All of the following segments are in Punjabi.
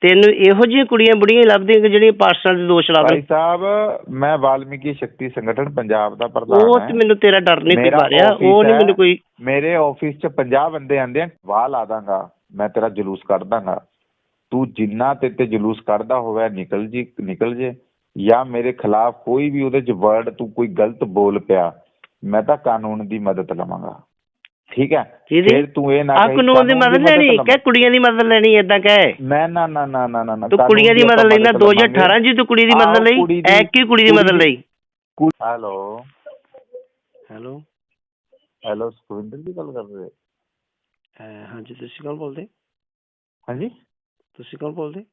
ਤੈਨੂੰ ਇਹੋ ਜਿਹੀਆਂ ਕੁੜੀਆਂ ਬੁੜੀਆਂ ਹੀ ਲੱਭਦੀਆਂ ਕਿ ਜਿਹੜੀਆਂ ਪਾਸਟਰਾਂ ਦੇ ਦੋਸ਼ ਭਾਈ ਲਾਵੇ ਸਾਹਿਬ ਮੈਂ ਵਾਲਮੀਕੀ ਸ਼ਕਤੀ ਸੰਗਠਨ ਪੰਜਾਬ ਦਾ ਪ੍ਰਧਾਨ ਉਹ ਹਾਂ। ਤੇ ਮੈਨੂੰ ਤੇਰਾ ਡਰ ਨਹੀਂ ਕੋਈ ਮੇਰਾ ਮਾਰਿਆ। office ਉਹ ਨਹੀਂ ਹੈ। ਮੈਨੂੰ ਕੋਈ ਮੇਰੇ ਆਫਿਸ 'ਚ 50 ਬੰਦੇ ਆਂਦੇ ਆ ਵਾਹ ਲਾ ਦਾਂਗਾ ਮੈਂ ਤੇਰਾ ਜਲੂਸ ਕੱਢ ਦਾਂਗਾ। ਤੂੰ ਜਿੰਨਾ ਤੇ ਤੇ ਜਲੂਸ ਕੱਢਦਾ ਹੋਵੇ ਨਿਕਲ ਜੀ ਨਿਕਲ ਜੇ। ਜਾਂ ਮੇਰੇ ਖਿਲਾਫ ਕੋਈ ਵੀ ਉਹਦੇ 'ਚ ਵਰਡ ਤੂੰ ਕੋਈ ਗਲਤ ਬੋਲ ਪਿਆ ਮੈਂ ਤਾਂ ਕਾਨੂੰਨ ਦੀ ਮਦਦ ਲਵਾਂਗਾ। ਠੀਕ ਹੈ। ਕਿਹਦੀ? ਫਿਰ ਤੂੰ ਇਹ ਨਾ ਆ ਕਹੀਂ ਕਾਨੂੰਨ ਦੀ ਮਦਦ ਲੈਣੀ ਲਵਾਂ। ਕਿ ਕੁੜੀਆਂ ਦੀ ਮਦਦ ਲੈਣੀ ਏਦਾਂ ਕਹੇ। ਮੈਂ ਨਾ ਨਾ ਨਾ ਨਾ ਨਾ ਨਾ ਤੂੰ ਕੁੜੀਆਂ ਦੀ ਮਦਦ ਮਦਦ 2018 ਜੀ ਤੂੰ ਕੁੜੀ ਦੀ ਆਹੋ, ਮਦਦ ਲਈ ਕੁੜੀ ਦੀ- ਐ ਕੀ ਕੁੜੀ ਦੀ ਮਦਦ ਲਈ? ਹੈਲੋ। ਹੈਲੋ। ਹੈਲੋ ਸੁਖਵਿੰਦਰ ਜੀ ਗੱਲ ਕਰ ਰਹੇ। ਹਾਂਜੀ ਤੁਸੀਂ ਕੌਣ ਬੋਲਦੇ? ਹਾਂਜੀ? ਤੁਸੀਂ ਕੌਣ ਬੋਲਦੇ?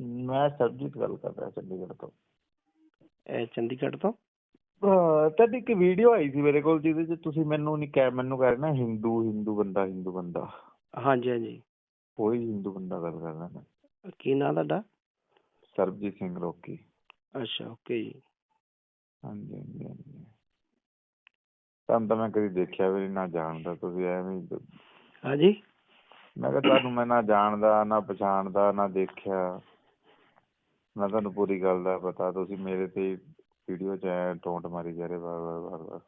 ਮੈਂ ਸਰਬਜੀਤ ਗੱਲ ਕਰ ਰਿਹਾ ਚੰਡੀਗੜ੍ਹ ਤੋਂ। ਇਹ ਚੰਡੀਗੜ੍ਹ ਤੋਂ? ਤੁਹਾਡੀ ਇੱਕ ਵੀਡੀਓ ਆਈ ਸੀ ਮੇਰੇ ਕੋਲ ਜਿਹਦੇ 'ਚ ਤੁਸੀਂ ਮੈਨੂੰ ਨਹੀਂ ਕਹਿ ਮੈਨੂੰ ਕਹਿ ਰਹੇ ਨਾ ਹਿੰਦੂ ਹਿੰਦੂ ਬੰਦਾ ਹਿੰਦੂ ਬੰਦਾ। ਹਾਂਜੀ ਹਾਂਜੀ। ਕੋਈ ਹਿੰਦੂ ਬੰਦਾ ਗੱਲ ਕਰ ਰਿਹਾ ਮੈਂ। ਕੀ ਨਾਂ ਤੁਹਾਡਾ? ਸਰਬਜੀਤ ਸਿੰਘ ਰੋਕੀ। ਅੱਛਾ ਓਕੇ ਜੀ। ਹਾਂਜੀ ਹਾਂਜੀ ਹਾਂਜੀ। ਤੁਹਾਨੂੰ ਤਾਂ ਮੈਂ ਕਦੀ ਦੇਖਿਆ ਵੀ ਨਹੀਂ ਨਾ ਜਾਣਦਾ ਤੁਸੀਂ ਐਵੇਂ ਹੀ। ਦ- ਹਾਂਜੀ? ਮੈਂ ਕਿਹਾ ਤੁਹਾਨੂੰ ਮੈਂ ਨਾ ਜਾਣਦਾ ਨਾ ਪਛਾਣਦਾ ਨਾ ਦੇਖਿਆ। ਨਾ ਤੁਹਾਨੂੰ ਪੂਰੀ ਗੱਲ ਦਾ ਪਤਾ ਤੁਸੀਂ ਮੇਰੇ ਤੇ ਵੀਡੀਓ 'ਚ ਐ ਟੋਂਟ ਮਾਰੀ ਜਾ ਰਹੇ ਵਾਰ ਵਾਰ ਵਾਰ ਵਾਰ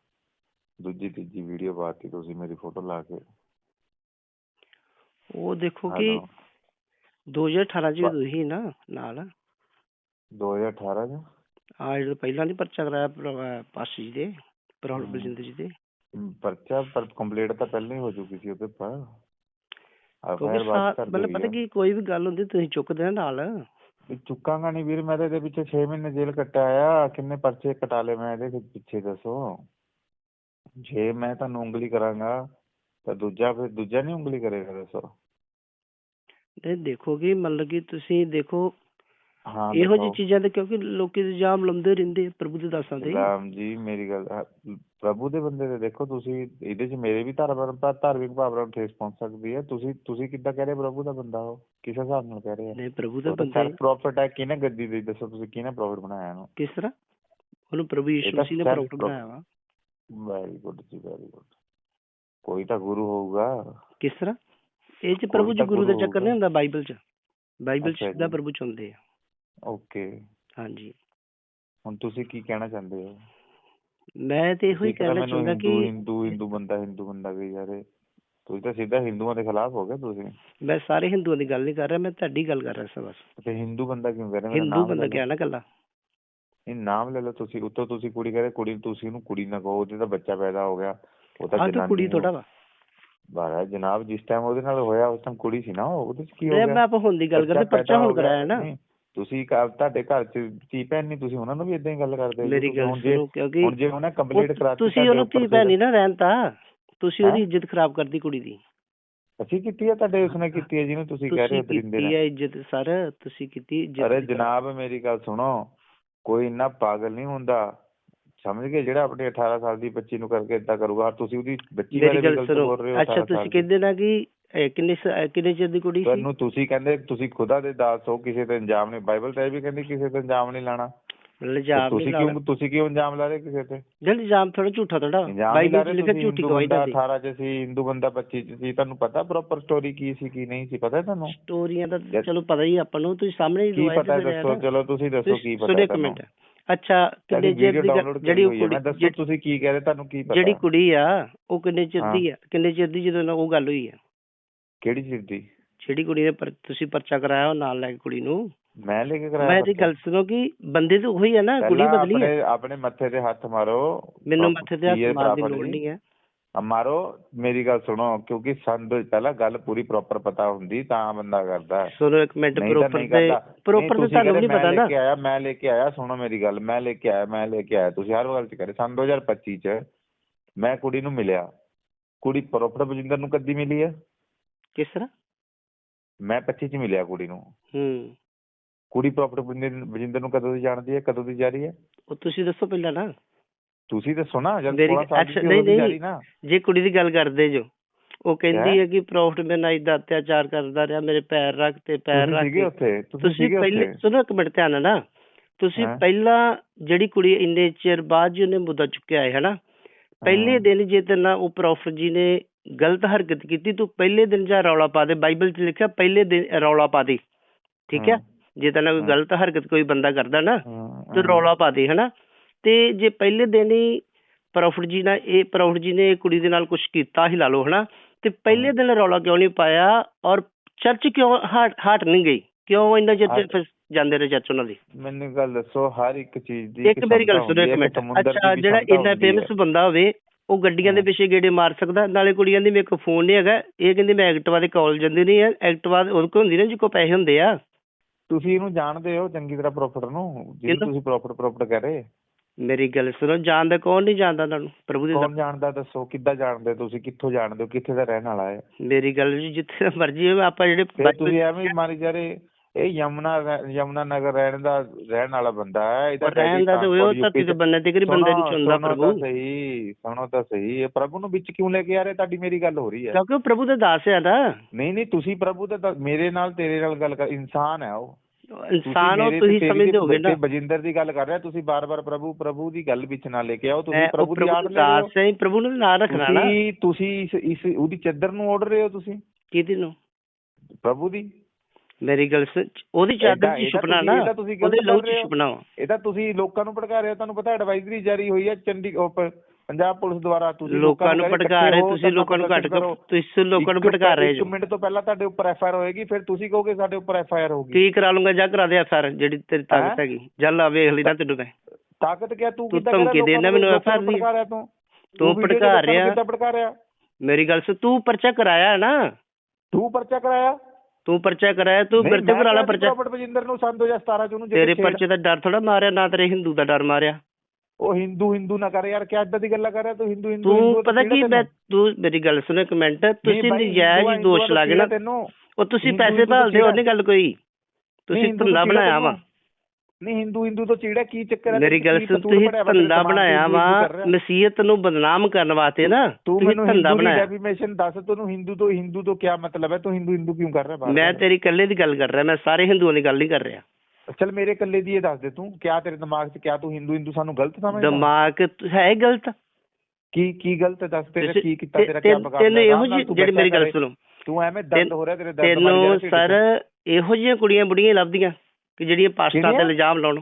ਦੂਜੀ ਤੀਜੀ ਵੀਡੀਓ ਪਾਤੀ ਤੁਸੀਂ ਮੇਰੀ ਫੋਟੋ ਲਾ ਕੇ। ਉਹ ਦੇਖੋ ਕਿ ਹੈਲੋ 2018 ਚ ਵੀ ਬ- ਤੁਸੀਂ ਨਾ ਨਾਲ। 2018 ਚ? ਆ ਜਿਹੜਾ ਪਹਿਲਾਂ ਨਹੀਂ ਪਰਚਾ ਕਰਾਇਆ ਪਾਸੀ ਜੀ ਦੇ ਹਮ। ਬਲਜਿੰਦਰ ਜੀ ਦੇ। ਪਰਚਾ ਪਰ ਕੰਪਲੀਟ ਤਾਂ ਪਹਿਲਾਂ ਹੀ ਹੋ ਚੁੱਕੀ ਸੀ ਉਹਦੇ ਪਰ ਮਤਲਬ ਪਤਾ ਕੀ ਕੋਈ ਵੀ ਗੱਲ ਹੁੰਦੀ ਤੁਸੀਂ ਚੁੱਕਦੇ ਨਾਲ। ਚੁੱਕਾਂਗਾ ਨਹੀਂ ਵੀਰ, ਮੈਂ ਤਾਂ ਇਹਦੇ ਪਿੱਛੇ 6 ਮਹੀਨੇ ਜੇਲ੍ਹ ਕੱਟਿਆ ਆ ਕਿੰਨੇ ਪਰਚੇ ਕਟਾ ਲਏ ਮੈਂ ਇਹਦੇ ਪਿੱਛੇ ਦੱਸੋ। ਜੇ ਮੈਂ ਤੁਹਾਨੂੰ ਉਂਗਲੀ ਕਰਾਂਗਾ, ਤਾਂ ਦੂਜਾ ਫਿਰ ਦੂਜਾ ਨਹੀਂ ਉਂਗਲੀ ਕਰੇਗਾ ਦੱਸੋ। ਇਹ ਦੇਖੋ ਕਿ ਮਤਲਬ ਕਿ ਤੁਸੀਂ ਦੇਖੋ ਇਹੋ ਜਿਹੀ। ਚੀਜ਼ਾਂ ਤੇ ਕਿਉਂਕਿ ਲੋਕੀ ਇਲਜ਼ਾਮ ਲਾਉਂਦੇ ਰਹਿੰਦੇ ਆ ਪ੍ਰਭੂ ਦੇ ਦਾਸਾਂ ਤੇ। ਰਾਮ ਜੀ ਮੇਰੀ ਗੱਲ ਪ੍ਰਭੂ ਦੇ ਬੰਦੇ ਤੇ ਦੇਖੋ ਤੁਸੀਂ ਇਹਦੇ 'ਚ ਮੇਰੇ ਵੀ ਧਾਰਮਿਕ ਧਾਰਮਿਕ ਭਾਵਨਾ ਨੂੰ ਠੇਸ ਪਹੁੰਚ ਸਕਦੀ ਹੈ। ਤੁਸੀਂ ਤੁਸੀਂ ਕਿੱਦਾਂ ਕਹਿ ਰਹੇ ਪ੍ਰਭੂ ਦਾ ਬੰਦਾ ਹੋ ਕਿਸ ਹਿਸਾਬ ਨਾਲ ਕਹਿ ਰਹੇ? ਆ ਨਹੀਂ ਪ੍ਰਭੂ ਦੇ ਉਹ ਬੰਦੇ ਪ੍ਰੋਫਿਟ ਹੈ ਕਿਹਨੇ ਗੱਦੀ ਦੀ ਦੱਸੋ ਤੁਸੀਂ ਕਿਹਨੇ ਪ੍ਰੋਫਿਟ ਬਣਾਇਆ ਇਹਨੂੰ? ਕਿਸ ਤਰ੍ਹਾਂ? ਉਹਨੂੰ ਪ੍ਰਭੂ ਯਿਸੂ ਮਸੀਹ ਨੇ ਪ੍ਰੋਫਿਟ ਬਣਾਇਆ ਵਾ। Very good ji very good ਕੋਈ ਤਾਂ ਗੁਰੂ ਹੋਊਗਾ। ਕਿਸ ਤਰ੍ਹਾਂ? ਇਹ ਚ ਪ੍ਰਭੂ ਜੀ ਗੁਰੂ ਦਾ ਚੱਕਰ ਨਹੀਂ। ਹੁੰਦਾ ਬਾਈਬਲ ਚ। ਬਾਈਬਲ ਚ ਸਿੱਧਾ। ਪ੍ਰਭੂ ਚ ਹੁੰਦੇ ਆ। ਓਕੇ ਹਾਂਜੀ। ਹੁਣ ਤੁਸੀਂ ਕੀ ਕਹਿਣਾ ਚਾਹੁੰਦੇ ਹੋ? ਮੈਂ ਤੇ ਇਹੋ ਹੀ ਤਾਂ ਕਹਿਣਾ ਮੈਨੂੰ ਚਾਹੁੰਦਾ ਹਿੰਦੂ ਕਿ ਹਿੰਦੂ ਹਿੰਦੂ ਬੰਦਾ ਹਿੰਦੂ ਬੰਦਾ ਕਹੀ ਜਾ ਰਹੇ ਤੁਸੀਂ ਤਾਂ ਸਿੱਧਾ ਹਿੰਦੂਆਂ ਦੇ ਖਿਲਾਫ ਹੋ ਗਏ ਤੁਸੀਂ। ਮੈਂ ਸਾਰੇ ਹਿੰਦੂਆਂ ਦੀ ਗੱਲ ਨਹੀਂ ਕਰ ਰਿਹਾ ਮੈਂ ਤੁਹਾਡੀ ਗੱਲ ਕਰ ਰਿਹਾ ਸੀ ਬਸ। ਤੇ ਹਿੰਦੂ ਬੰਦਾ ਕਿਉਂ ਕਹਿ ਰਹੇ? ਮੇਰਾ ਹਿੰਦੂ ਨਾਮ ਬੰਦਾ ਲੈ ਕਿਹਾ ਲਓ। ਨਾ ਕੱਲਾ ਇਹ ਨਾਮ ਲੈ ਲਓ ਤੁਸੀਂ ਉੱਤੋਂ ਤੁਸੀਂ ਕੁੜੀ ਕਹ ਰਹੇ ਕੁੜੀ ਨੂੰ ਤੁਸੀਂ ਉਹਨੂੰ ਕੁੜੀ ਨਾ ਕਹੋ ਉਹਦੇ ਤਾਂ ਬੱਚਾ ਪੈਦਾ ਹੋ ਗਿਆ ਉਹ ਤਾਂ ਆ ਤਾਂ ਕੁੜੀ ਥੋੜਾ ਵਾ। ਬਾਰਾ ਜਨਾਬ ਜਿਸ ਟਾਈਮ ਉਹਦੇ ਨਾਲ ਹੋਇਆ ਉਸ ਟਾਈਮ ਕੁੜੀ ਸੀ ਨਾ ਉਹ, ਉਹਦੇ ਚ ਕੀ ਹੋ ਗਿਆ? ਮੈਂ ਆਪਾਂ ਹੁਣ ਦੀ ਗੱਲ ਕਰਦੇ ਬੱਚਾ ਪਰਚਾ ਪੈਦਾ ਹੁਣ ਗਿਆ। ਕਰਾਇਆ ਨਾ। ਨਹੀਂ, ਤੁਸੀਂ ਘਰ- ਤੁਹਾਡੇ ਘਰ ਚ ਧੀ ਭੈਣ ਨਹੀਂ ਤੁਸੀਂ ਉਹਨਾਂ ਨੂੰ ਵੀ ਇਦਾਂ ਹੀ ਗੱਲ ਕਰਦੇ। ਮੇਰੀ ਗੱਲ ਹੁਣ ਜੇ ਸੁਣੋ ਕਿਉਂਕਿ ਹੁਣ ਜੇ ਉਹਨੇ ਕੰਪਲੀਟ ਕਰਾਤੀ ਤੁਸੀਂ ਉਹਨੂੰ ਧੀ ਭੈਣ ਨਹੀਂ ਨਾ ਰਹਿਣਤਾ ਤੁਸੀਂ ਉਹਦੀ? ਇੱਜ਼ਤ ਖਰਾਬ ਕਰਦੀ ਕੁੜੀ ਦੀ ਅਸੀਂ ਕੀਤੀ ਹੈ ਤੁਹਾਡੇ ਉਸਨੇ ਕੀਤੀ ਹੈ ਜਿਹਨੂੰ ਤੁਸੀਂ ਕਹਿ ਰਹੇ ਹੋ ਦਰਿੰਦੇ ਕੀਤੀ ਹੈ ਇੱਜ਼ਤ ਸਰ ਤੁਸੀਂ ਕੀਤੀ ਇੱਜ਼ਤ ਅਰੇ ਜਨਾਬ ਮੇਰੀ ਗੱਲ ਸੁਣੋ ਕੋਈ ਇੰਨਾ ਪਾਗਲ ਨਹੀਂ ਹੁੰਦਾ ਸਮਝ ਗਏ ਜਿਹੜਾ ਆਪਣੇ 18 ਸਾਲ ਦੀ ਬੱਚੀ ਨੂੰ ਕਰਕੇ ਇਦਾਂ ਕਰੂਗਾ ਤੁਸੀਂ ਉਹਦੀ ਬੱਚੀ ਬਾਰੇ ਗੱਲ ਬੋਲ ਰਹੇ ਹੋ ਅੱਛਾ 18 ਸਾਲ ਤੁਸੀਂ। ਕਹਿੰਦੇ ਨਾ ਕਿ ਇਹ ਕਿੰਨੇ ਸ- ਇਹ ਕਿੰਨੇ ਚਿਰ ਦੀ ਕੁੜੀ ਸੀ? ਤੁਹਾਨੂੰ ਤੁਸੀਂ ਕਹਿੰਦੇ ਤੁਸੀਂ ਖੁਦਾ ਦੇ ਦਾਸ ਹੋ ਕਿਸੇ ਤੇ ਇੰਜਾਮ ਨਹੀਂ ਬਾਈਬਲ ਤਾਂ ਇਹ ਵੀ ਕਹਿੰਦੀ ਕਿਸੇ ਤੇ ਨਹੀਂ ਲਾਣਾ। ਇਲਜ਼ਾਮ ਤੁਸੀਂ ਨਹੀਂ ਕਿਉਂ ਤੁਸੀਂ ਕਿਉਂ ਇੰਜਾਮ ਲਾ ਰਹੇ ਕਿਸੇ ਤੇ? ਜਲ ਇਲਜ਼ਾਮ ਥੋੜਾ ਝੂਠਾ ਥੋੜਾ ਇੰਜਾਮ ਨਹੀਂ ਲਾ ਬਾਈਬਲ ਚ ਰਹੇ ਲਿਖਿਆ ਤੁਸੀਂ ਝੂਠੀ ਹਿੰਦੂ ਗਵਾਹੀ ਬੰਦਾ ਦਾ। 18 ਚ ਸੀ ਹਿੰਦੂ ਬੰਦਾ 25 ਚ ਸੀ ਤੁਹਾਨੂੰ ਪਤਾ ਪ੍ਰੋਪਰ ਸਟੋਰੀ ਕੀ ਸੀ ਕੀ ਨਹੀਂ ਸੀ ਪਤਾ ਹੈ ਤੁਹਾਨੂੰ? ਸਟੋਰੀਆਂ ਦਾ ਯਾਰ- ਚਲੋ ਪਤਾ ਹੀ ਆਪਾਂ ਨੂੰ ਤੁਸੀਂ ਸਾਹਮਣੇ ਹੀ ਕੀ ਗਵਾਹੀ ਪਤਾ ਦੇ ਰਹੇ ਆ ਦੱਸੋ ਨਾ। ਚਲੋ ਤੁਸੀਂ ਦੱਸੋ ਤੁਸੀਂ ਕੀ ਸੁਣੋ ਪਤਾ ਇੱਕ ਤੁਹਾਨੂੰ। ਮਿੰਟ। ਅੱਛਾ ਕਿੰਨੇ ਤੁਹਾਡੀ ਚਿਰ ਵੀਡੀਓ ਦੀ ਗੱਲ- ਡਾਊਨਲੋਡ ਜਿਹੜੀ ਉਹ ਮੈਂ ਕੁੜੀ ਦੱਸੋ ਤੁਸੀਂ ਕੀ ਕਹਿ ਰਹੇ ਤੁਹਾਨੂੰ ਕੀ ਪਤਾ। ਜਿਹੜੀ ਕੁੜੀ ਆ ਉਹ ਕਿੰਨੇ ਚਿਰ। ਦੀ ਆ? ਕਿੰਨੇ ਚਿਰ ਦੀ ਜਦੋਂ ਨਾਲ ਉਹ ਗੱਲ ਹੋਈ ਆ? ਕਿਹੜੀ ਚੀਜ਼ ਦੀ? ਜਿਹੜੀ ਕੁੜੀ ਨੇ ਪਰ- ਤੁਸੀਂ ਪਰਚਾ ਕਰਾਇਆ ਉਹ ਨਾਲ ਲੈ ਕੇ ਕੁੜੀ ਨੂੰ। ਮੈਂ ਲੈ ਕੇ ਕਰਾਇਆ ਮੈਂ ਬੱਚਾ? ਗੱਲ ਸੁਣੋ ਕਿ ਬੰਦੇ ਤਾਂ ਉਹੀ ਆ ਨਾ ਕੁੜੀ ਪਹਿਲਾਂ ਬਦਲੀ ਆ ਆਪਣੇ ਆਪਣੇ ਮੱਥੇ ਤੇ ਹੱਥ ਮਾਰੋ। ਮੈਨੂੰ ਮੱਥੇ ਤੇ ਹੱਥ ਮਾਰਨ ਦੀ। ਲੋੜ ਨਹੀਂ ਹੈ। ਆ ਮਾਰੋ ਮੇਰੀ ਗੱਲ ਸੁਣੋ ਕਿਉਂਕਿ ਸੰਦ ਪਹਿਲਾਂ ਗੱਲ ਪੂਰੀ ਪ੍ਰੋਪਰ ਪਤਾ ਹੁੰਦੀ ਤਾਂ ਬੰਦਾ ਕਰਦਾ। ਹੈ। ਸੁਣੋ ਇੱਕ ਮਿੰਟ ਪ੍ਰੋਪਰ ਤੇ ਪ੍ਰੋਪਰ ਤੇ ਤੁਹਾਨੂੰ ਨਹੀਂ ਪਤਾ ਮੈਂ ਨਾ। ਲੈ ਕੇ ਆਇਆ ਮੈਂ ਲੈ ਕੇ ਆਇਆ ਸੁਣੋ ਮੇਰੀ ਗੱਲ ਮੈਂ ਲੈ ਕੇ ਆਇਆ ਮੈਂ ਲੈ ਕੇ ਆਇਆ। ਤੁਸੀਂ ਹਰ ਗੱਲ ਚ ਕਰੇ ਸੰਨ 2025 ਚ ਮੈਂ ਕੁੜੀ ਨੂੰ ਮਿਲਿਆ। ਕੁੜੀ ਪ੍ਰੋਪਰ ਬਜਿੰਦਰ ਨੂੰ ਕਦੀ ਮਿਲੀ ਹੈ? ਕਿਸ ਤਰ੍ਹਾਂ? ਮੈਂ 25 ਚ ਮਿਲਿਆ ਕੁੜੀ ਨੂੰ। ਹੂੰ। ਕੁੜੀ ਪ੍ਰੋਪਰ ਬਜਿੰਦਰ ਨੂੰ ਕਦੋਂ ਦੀ ਜਾਣਦੀ ਹੈ ਕਦੋਂ ਦੀ ਜਾ ਰਹੀ ਹੈ? ਉਹ ਤੁਸੀਂ ਦੱਸੋ ਪਹਿਲਾਂ ਨਾ। ਤੁਸੀਂ ਦੱਸੋ ਨਾ ਜਦ ਮੇਰੀ- 16 ਸਾਲ ਦੀ ਅੱਛਾ, ਸੀ ਨਹੀਂ, ਨਹੀਂ। ਜੇ ਕੁੜੀ ਦੀ ਗੱਲ ਕਰਦੇ ਜੋ ਉਹ ਕਹਿੰਦੀ ਹੈਂ? ਕਿ ਪ੍ਰੋਫਟ ਮੇਰੇ ਨਾਲ ਇਦਾਂ ਅਤਿਆਚਾਰ ਕਰਦਾ ਰਿਹਾ ਮੇਰੇ ਪੈਰ ਰੱਖ ਤੇ ਪੈਰ ਰੱਖ ਕੇ। ਉੱਥੇ? ਤੁਸੀਂ ਪਹਿਲੇ ਸੁਣੋ ਇੱਕ ਮਿੰਟ ਧਿਆਨ ਨਾਲ ਤੁਸੀਂ? ਪਹਿਲਾਂ ਜਿਹੜੀ ਕੁੜੀ ਇੰਨੇ ਚਿਰ ਬਾਅਦ ਜੀ ਉਹਨੇ ਮੁੱਦਾ ਚੁੱਕਿਆ ਹੈ ਹਨਾ? ਪਹਿਲੇ। ਦਿਨ ਜੇ ਤੇ ਨਾ ਉਹ ਪ੍ਰੋਫਟ ਜੀ ਨੇ ਗਲਤ ਹਰਕਤ ਕੀਤੀ ਤੂੰ ਪਹਿਲੇ ਦਿਨ ਜਾ ਰੌਲਾ ਪਾ ਦੇ। ਬਾਈਬਲ 'ਚ ਲਿਖਿਆ ਪਹਿਲੇ ਦਿਨ ਰੌਲਾ ਪਾ ਦੇ। ਠੀਕ ਹੈ। ਜੇ ਤਾਂ ਕੋਈ। ਗਲਤ ਹਰਕਤ ਕੋਈ ਬੰਦਾ ਕਰਦਾ ਨਾ ਤੇ ਰੌਲਾ ਪਾ ਦੇ ਹਨਾ? ਤੇ ਜੇ ਪਹਿਲੇ ਦਿਨ ਹੀ ਪ੍ਰੋਫਟ ਜੀ ਨਾਲ ਇਹ ਪ੍ਰੋਫਟ ਜੀ ਨੇ ਕੁੜੀ ਦੇ ਨਾਲ ਕੁਝ ਕੀਤਾ ਹੀ ਲਾ ਲਓ ਹਨਾ? ਤੇ ਪਹਿਲੇ ਦਿਨ ਰੌਲਾ ਕਿਉਂ ਨਹੀਂ ਪਾਇਆ ਔਰ ਚਰਚ ਕਿਉਂ ਹਟ ਹਟ ਨਹੀਂ ਗਈ? ਕਿਉਂ ਇੰਨਾ ਫਿਰ ਜਾਂਦੇ ਰਹੇ ਚਰਚ ਉਹਨਾਂ ਦੀ? ਮੈਨੂੰ ਗੱਲ ਦੱਸੋ ਹਰ ਇੱਕ ਚੀਜ਼ ਦੀ ਇੱਕ ਮੇਰੀ ਗੱਲ ਸੁਣੋ ਇੱਕ ਮਿੰਟ। ਅੱਛਾ ਜਿਹੜਾ ਇੰਨਾ। ਫੇਮਸ ਬੰਦਾ ਹੋਵੇ ਉਹ ਗੱਡੀਆਂ ਦੇ। ਪਿੱਛੇ ਗੇੜੇ ਮਾਰ ਸਕਦਾ ਨਾਲੇ ਕੁੜੀਆਂ ਦੀ ਮੇਰੇ ਕੋਲ ਫੋਨ ਨਹੀਂ ਹੈਗਾ ਇਹ ਕਹਿੰਦੀ ਮੈਂ ਐਕਟਿਵਾ ਦੇ ਕਾਲ ਜਾਂਦੀ ਨਹੀਂ ਹੈ ਐਕਟਿਵਾ ਉਹਦੇ ਕੋਲ ਹੁੰਦੀ ਨਾ ਜਿਹਦੇ ਕੋਲ ਪੈਸੇ ਹੁੰਦੇ ਆ ਤੁਸੀਂ ਇਹਨੂੰ ਜਾਣਦੇ ਹੋ ਚੰਗੀ ਤਰ੍ਹਾਂ ਪ੍ਰੋਫਿਟ ਨੂੰ ਜਿਹਨੂੰ? ਤੁਸੀਂ ਪ੍ਰੋਫਿਟ ਪ੍ਰੋਫਿਟ ਕਹਿ ਰਹੇ ਮੇਰੀ ਗੱਲ ਸੁਣੋ ਜਾਣਦਾ ਕੌਣ ਨਹੀਂ ਜਾਣਦਾ ਤੁਹਾਨੂੰ ਪ੍ਰਭੂ ਦੇ ਕੌਣ ਜਾਣਦਾ ਦੱਸੋ ਕਿੱਦਾਂ ਜਾਣਦੇ ਤੁਸੀਂ ਕਿੱਥੋਂ ਜਾਣਦੇ ਹੋ ਕਿੱਥੇ ਦਾ ਰਹਿਣ ਵਾਲਾ ਹੈ ਮੇਰੀ ਗੱਲ ਜੀ ਜਿੱਥੇ ਮਰਜ਼ੀ ਹੋਵੇ ਆਪਾਂ ਜਿਹੜੇ ਤੁਸੀਂ ਐਵੇਂ ਮਾਰੀ ਜਾ ਰਹੇ ਇਹ ਯਮੁਨਾ ਯਮੁਨਾ ਨਗਰ ਰਹਿਣ ਦਾ ਰਹਿਣ ਵਾਲਾ ਬੰਦਾ ਹੈ ਇਹਦਾ ਪਰ ਰਹਿਣ ਦਾ ਤੇ ਉਹ daddy ਧਰਤੀ ਤੇ passport ਬੰਨੇ ਤੇ ਕਿਹੜੀ ਬੰਦੇ ਨੂੰ ਸੁਣੋ- ਚੁਣਦਾ ਸੁਣੋ ਪ੍ਰਭੂ? ਤਾਂ ਸਹੀ ਸੁਣੋ ਤਾਂ ਸਹੀ ਇਹ ਪ੍ਰਭੂ ਨੂੰ ਵਿੱਚ ਕਿਉਂ ਲੈ ਕੇ ਆ ਰਹੇ? ਤੁਹਾਡੀ ਮੇਰੀ ਗੱਲ ਹੋ ਰਹੀ ਹੈ। ਕਿਉਂਕਿ ਉਹ ਪ੍ਰਭੂ ਦੇ ਦਾਸ ਆ ਨਾ। ਨਹੀਂ ਨਹੀਂ ਤੁਸੀਂ ਪ੍ਰਭੂ ਤੇ ਮੇਰੇ ਨਾਲ ਤੇਰੇ ਨਾਲ ਗੱਲ ਕਰ ਇਨਸਾਨ ਹੈ ਉਹ। ਇਨਸਾਨ ਮੇਰੇ ਤੁਸੀਂ ਸਮਝਦੇ ਹੋਗੇ ਨਾ। ਬਜਿੰਦਰ ਦੀ ਗੱਲ ਕਰ ਰਿਹਾ ਤੁਸੀਂ ਬਾਰ-ਬਾਰ ਪ੍ਰਭੂ ਪ੍ਰਭੂ ਦੀ ਗੱਲ ਵਿੱਚ ਨਾ ਲੈ ਕੇ ਆਓ ਤੁਸੀਂ ਪ੍ਰਭੂ ਦੀ ਪ੍ਰਭੂ ਆੜ ਦੇ ਲੈ ਰਹੇ ਹੋ। ਦਾਸ ਹੈ ਪ੍ਰਭੂ ਨੂੰ ਨਾਂ ਰੱਖਣਾ ਨਾ। ਤੁਸੀਂ ਇਸ ਉਹਦੀ ਚੱਦਰ ਨੂੰ ਓੜ ਰਹੇ ਹੋ ਤੁਸੀਂ? ਕਿਹਦੀ ਨੂੰ? ਪ੍ਰਭੂ ਦੀ। ਮੇਰੀ ਗੱਲ ਸੁਣ ਉਹਦੀ ਚਾਦਰ ਚ ਛੁਪਣਾ ਨਾ ਉਹਦੇ ਲਹੂ ਚ। ਛੁਪਣਾ ਵਾ। ਇਹ ਤਾਂ ਤੁਸੀਂ ਲੋਕਾਂ ਨੂੰ ਭੜਕਾ ਰਹੇ ਹੋ ਤੁਹਾਨੂੰ ਪਤਾ ਐਡਵਾਈਜ਼ਰੀ ਜਾਰੀ ਹੋਈ ਹੈ ਚੰਡੀ ਪੰਜਾਬ ਪੁਲਿਸ ਦੁਆਰਾ ਤੁਸੀਂ ਲੋਕਾਂ ਨੂੰ ਭੜਕਾ ਰਹੇ ਤੁਸੀਂ ਲੋਕਾਂ ਨੂੰ ਘੱਟ ਕਰੋ। ਤੁਸੀਂ ਲੋਕਾਂ ਨੂੰ ਭੜਕਾ ਰਹੇ ਜੋ ਮਿੰਟ ਤੋਂ ਪਹਿਲਾਂ ਤੁਹਾਡੇ ਉੱਪਰ ਐਫ ਆਰ ਹੋਏਗੀ ਫਿਰ ਤੁਸੀਂ ਕਹੋਗੇ ਸਾਡੇ ਉੱਪਰ ਐਫ ਆਈ ਆਰ ਹੋਊਗੀ ਕੀ ਕਰਾ ਲੂੰਗਾ ਜਾ ਕਰਾ ਦੇ ਸਰ ਜਿਹੜੀ ਤੇਰੀ ਤਾਕਤ? ਹੈਗੀ ਚੱਲ ਆ ਵੇਖ ਲਈ ਨਾ ਤੈਨੂੰ ਮੈਂ ਤਾਕਤ ਕਿਆ ਤੂੰ ਕਿੱਦਾਂ ਧਮਕੀ ਦੇਣਾ ਮੈਨੂੰ ਨੂੰ FIR ਦੀ। ਭੜਕਾ ਰਿਹਾ ਤੂੰ ਭੜਕਾ ਰਿਹਾ। ਕਿੱਦਾਂ ਭੜਕਾ ਰਿਹਾ ਮੇਰੀ ਗੱਲ ਸੁਣ ਤੂੰ ਪਰਚਾ ਕਰਾਇਆ ਹੈ ਨਾ ਤੂੰ ਪਰਚਾ ਕਰਾਇਆ ਤੂੰ ਪਰਚਾ ਕਰਾਇਆ ਤੂੰ ਮੇਰੇ ਤੇ ਕਰਾ ਲਾ ਪਰਚਾ। ਪ੍ਰੋਪਰਟ ਬਜਿੰਦਰ ਨੂੰ ਸੰਨ 2017 ਚ ਉਹਨੂੰ ਤੇਰੇ ਪਰਚੇ ਦਾ ਡਰ ਥੋੜਾ ਮਾਰਿਆ ਨਾ ਤੇਰੇ ਹਿੰਦੂ ਦਾ ਡਰ ਮਾਰਿਆ। ਉਹ ਹਿੰਦੂ ਹਿੰਦੂ ਨਾ ਕਰ ਯਾਰ ਕਿਆ ਏਦਾਂ ਦੀ ਗੱਲਾਂ ਕਰ ਰਿਹਾ ਤੂੰ? ਹਿੰਦੂ ਹਿੰਦੂ ਤੂੰ ਪਤਾ ਕੀ ਮੈਂ? ਤੂੰ ਮੇਰੀ ਗੱਲ ਸੁਣ ਇੱਕ ਮਿੰਟ ਨਹੀਂ ਤੁਸੀਂ ਨਜਾਇਜ਼ ਹੀ ਦੋਸ਼ ਹਿੰਦੂਆਂ ਲਾ ਕੇ ਦਾ ਨਾ ਤੈਨੂੰ। ਉਹ ਤੁਸੀਂ ਪੈਸੇ ਭਾਲਦੇ ਹੋ ਨਹੀਂ ਗੱਲ ਕੋਈ। ਤੁਸੀਂ ਚੀੜਾ ਬਣਾਇਆ ਵਾ। ਨਹੀਂ ਹਿੰਦੂ ਹਿੰਦੂ ਤੋਂ ਚੀੜਾ ਕੀ ਚੱਕਰ ਹੈ ਮੇਰੀ ਗੱਲ ਸੁਣ ਤੁਸੀਂ ਧੰਦਾ ਬਣਾਇਆ ਵਾ ਨਸੀਹਤ ਨੂੰ ਬਦਨਾਮ ਕਰਨ ਵਾਸਤੇ ਨਾ ਤੂੰ ਮੈਨੂੰ ਧੰਦਾ ਬਣਾਇਆ। ਡੈਫੀਮੇਸ਼ਨ ਦੱਸ ਤੈਨੂੰ ਹਿੰਦੂ ਤੋਂ ਹਿੰਦੂ ਤੋਂ ਕੀ ਮਤਲਬ ਹੈ? ਤੂੰ ਹਿੰਦੂ ਹਿੰਦੂ ਕਿਉਂ ਕਰ ਰਿਹਾ? ਮੈਂ ਤੇਰੀ ਇਕੱਲੇ ਦੀ ਗੱਲ ਕਰ ਰਿਹਾ ਮੈਂ ਸਾਰੇ ਹਿੰਦੂਆਂ ਦੀ ਗੱਲ ਨਹੀਂ ਕਰ ਰਿਹਾ। ਚਲ ਮੇਰੇ ਇਕੱਲੇ ਦੀ ਇਹ ਦੱਸ ਦੇ ਤੂੰ ਕਿਆ ਤੇਰੇ ਦਿਮਾਗ 'ਚ ਕਿਆ ਤੂੰ ਹਿੰਦੂ ਹਿੰਦੂ ਸਾਨੂੰ ਗਲਤ ਸਮਝਦਾ? ਦਿਮਾਗ ਹੈ ਗਲਤ। ਕੀ ਕੀ ਗਲਤ? ਦੱਸ ਤੇਰੇ ਕੀ ਕੀਤਾ ਤੇ- ਤੇਰਾ ਕੀ ਬਗਾੜ ਤੈਨੂੰ ਇਹੋ ਤੂੰ ਜਿਹੜੀ ਮੇਰੀ ਗੱਲ। ਸੁਣੋ। ਤੂੰ ਐਵੇਂ ਤੈਨੂੰ- ਹੋ ਰਿਹਾ ਤੇਰੇ ਜਾ ਤੈਨੂੰ। ਸਰ ਇਹੋ ਜਿਹੀਆਂ ਕੁੜੀਆਂ ਬੁੜੀਆਂ ਲੱਭਦੀਆਂ। ਕਿ ਜਿਹੜੀਆਂ ਪਾਸਟਰਾਂ ਤੇ ਕਿਹੜੀਆਂ? ਇਲਜ਼ਾਮ ਲਾਉਣ।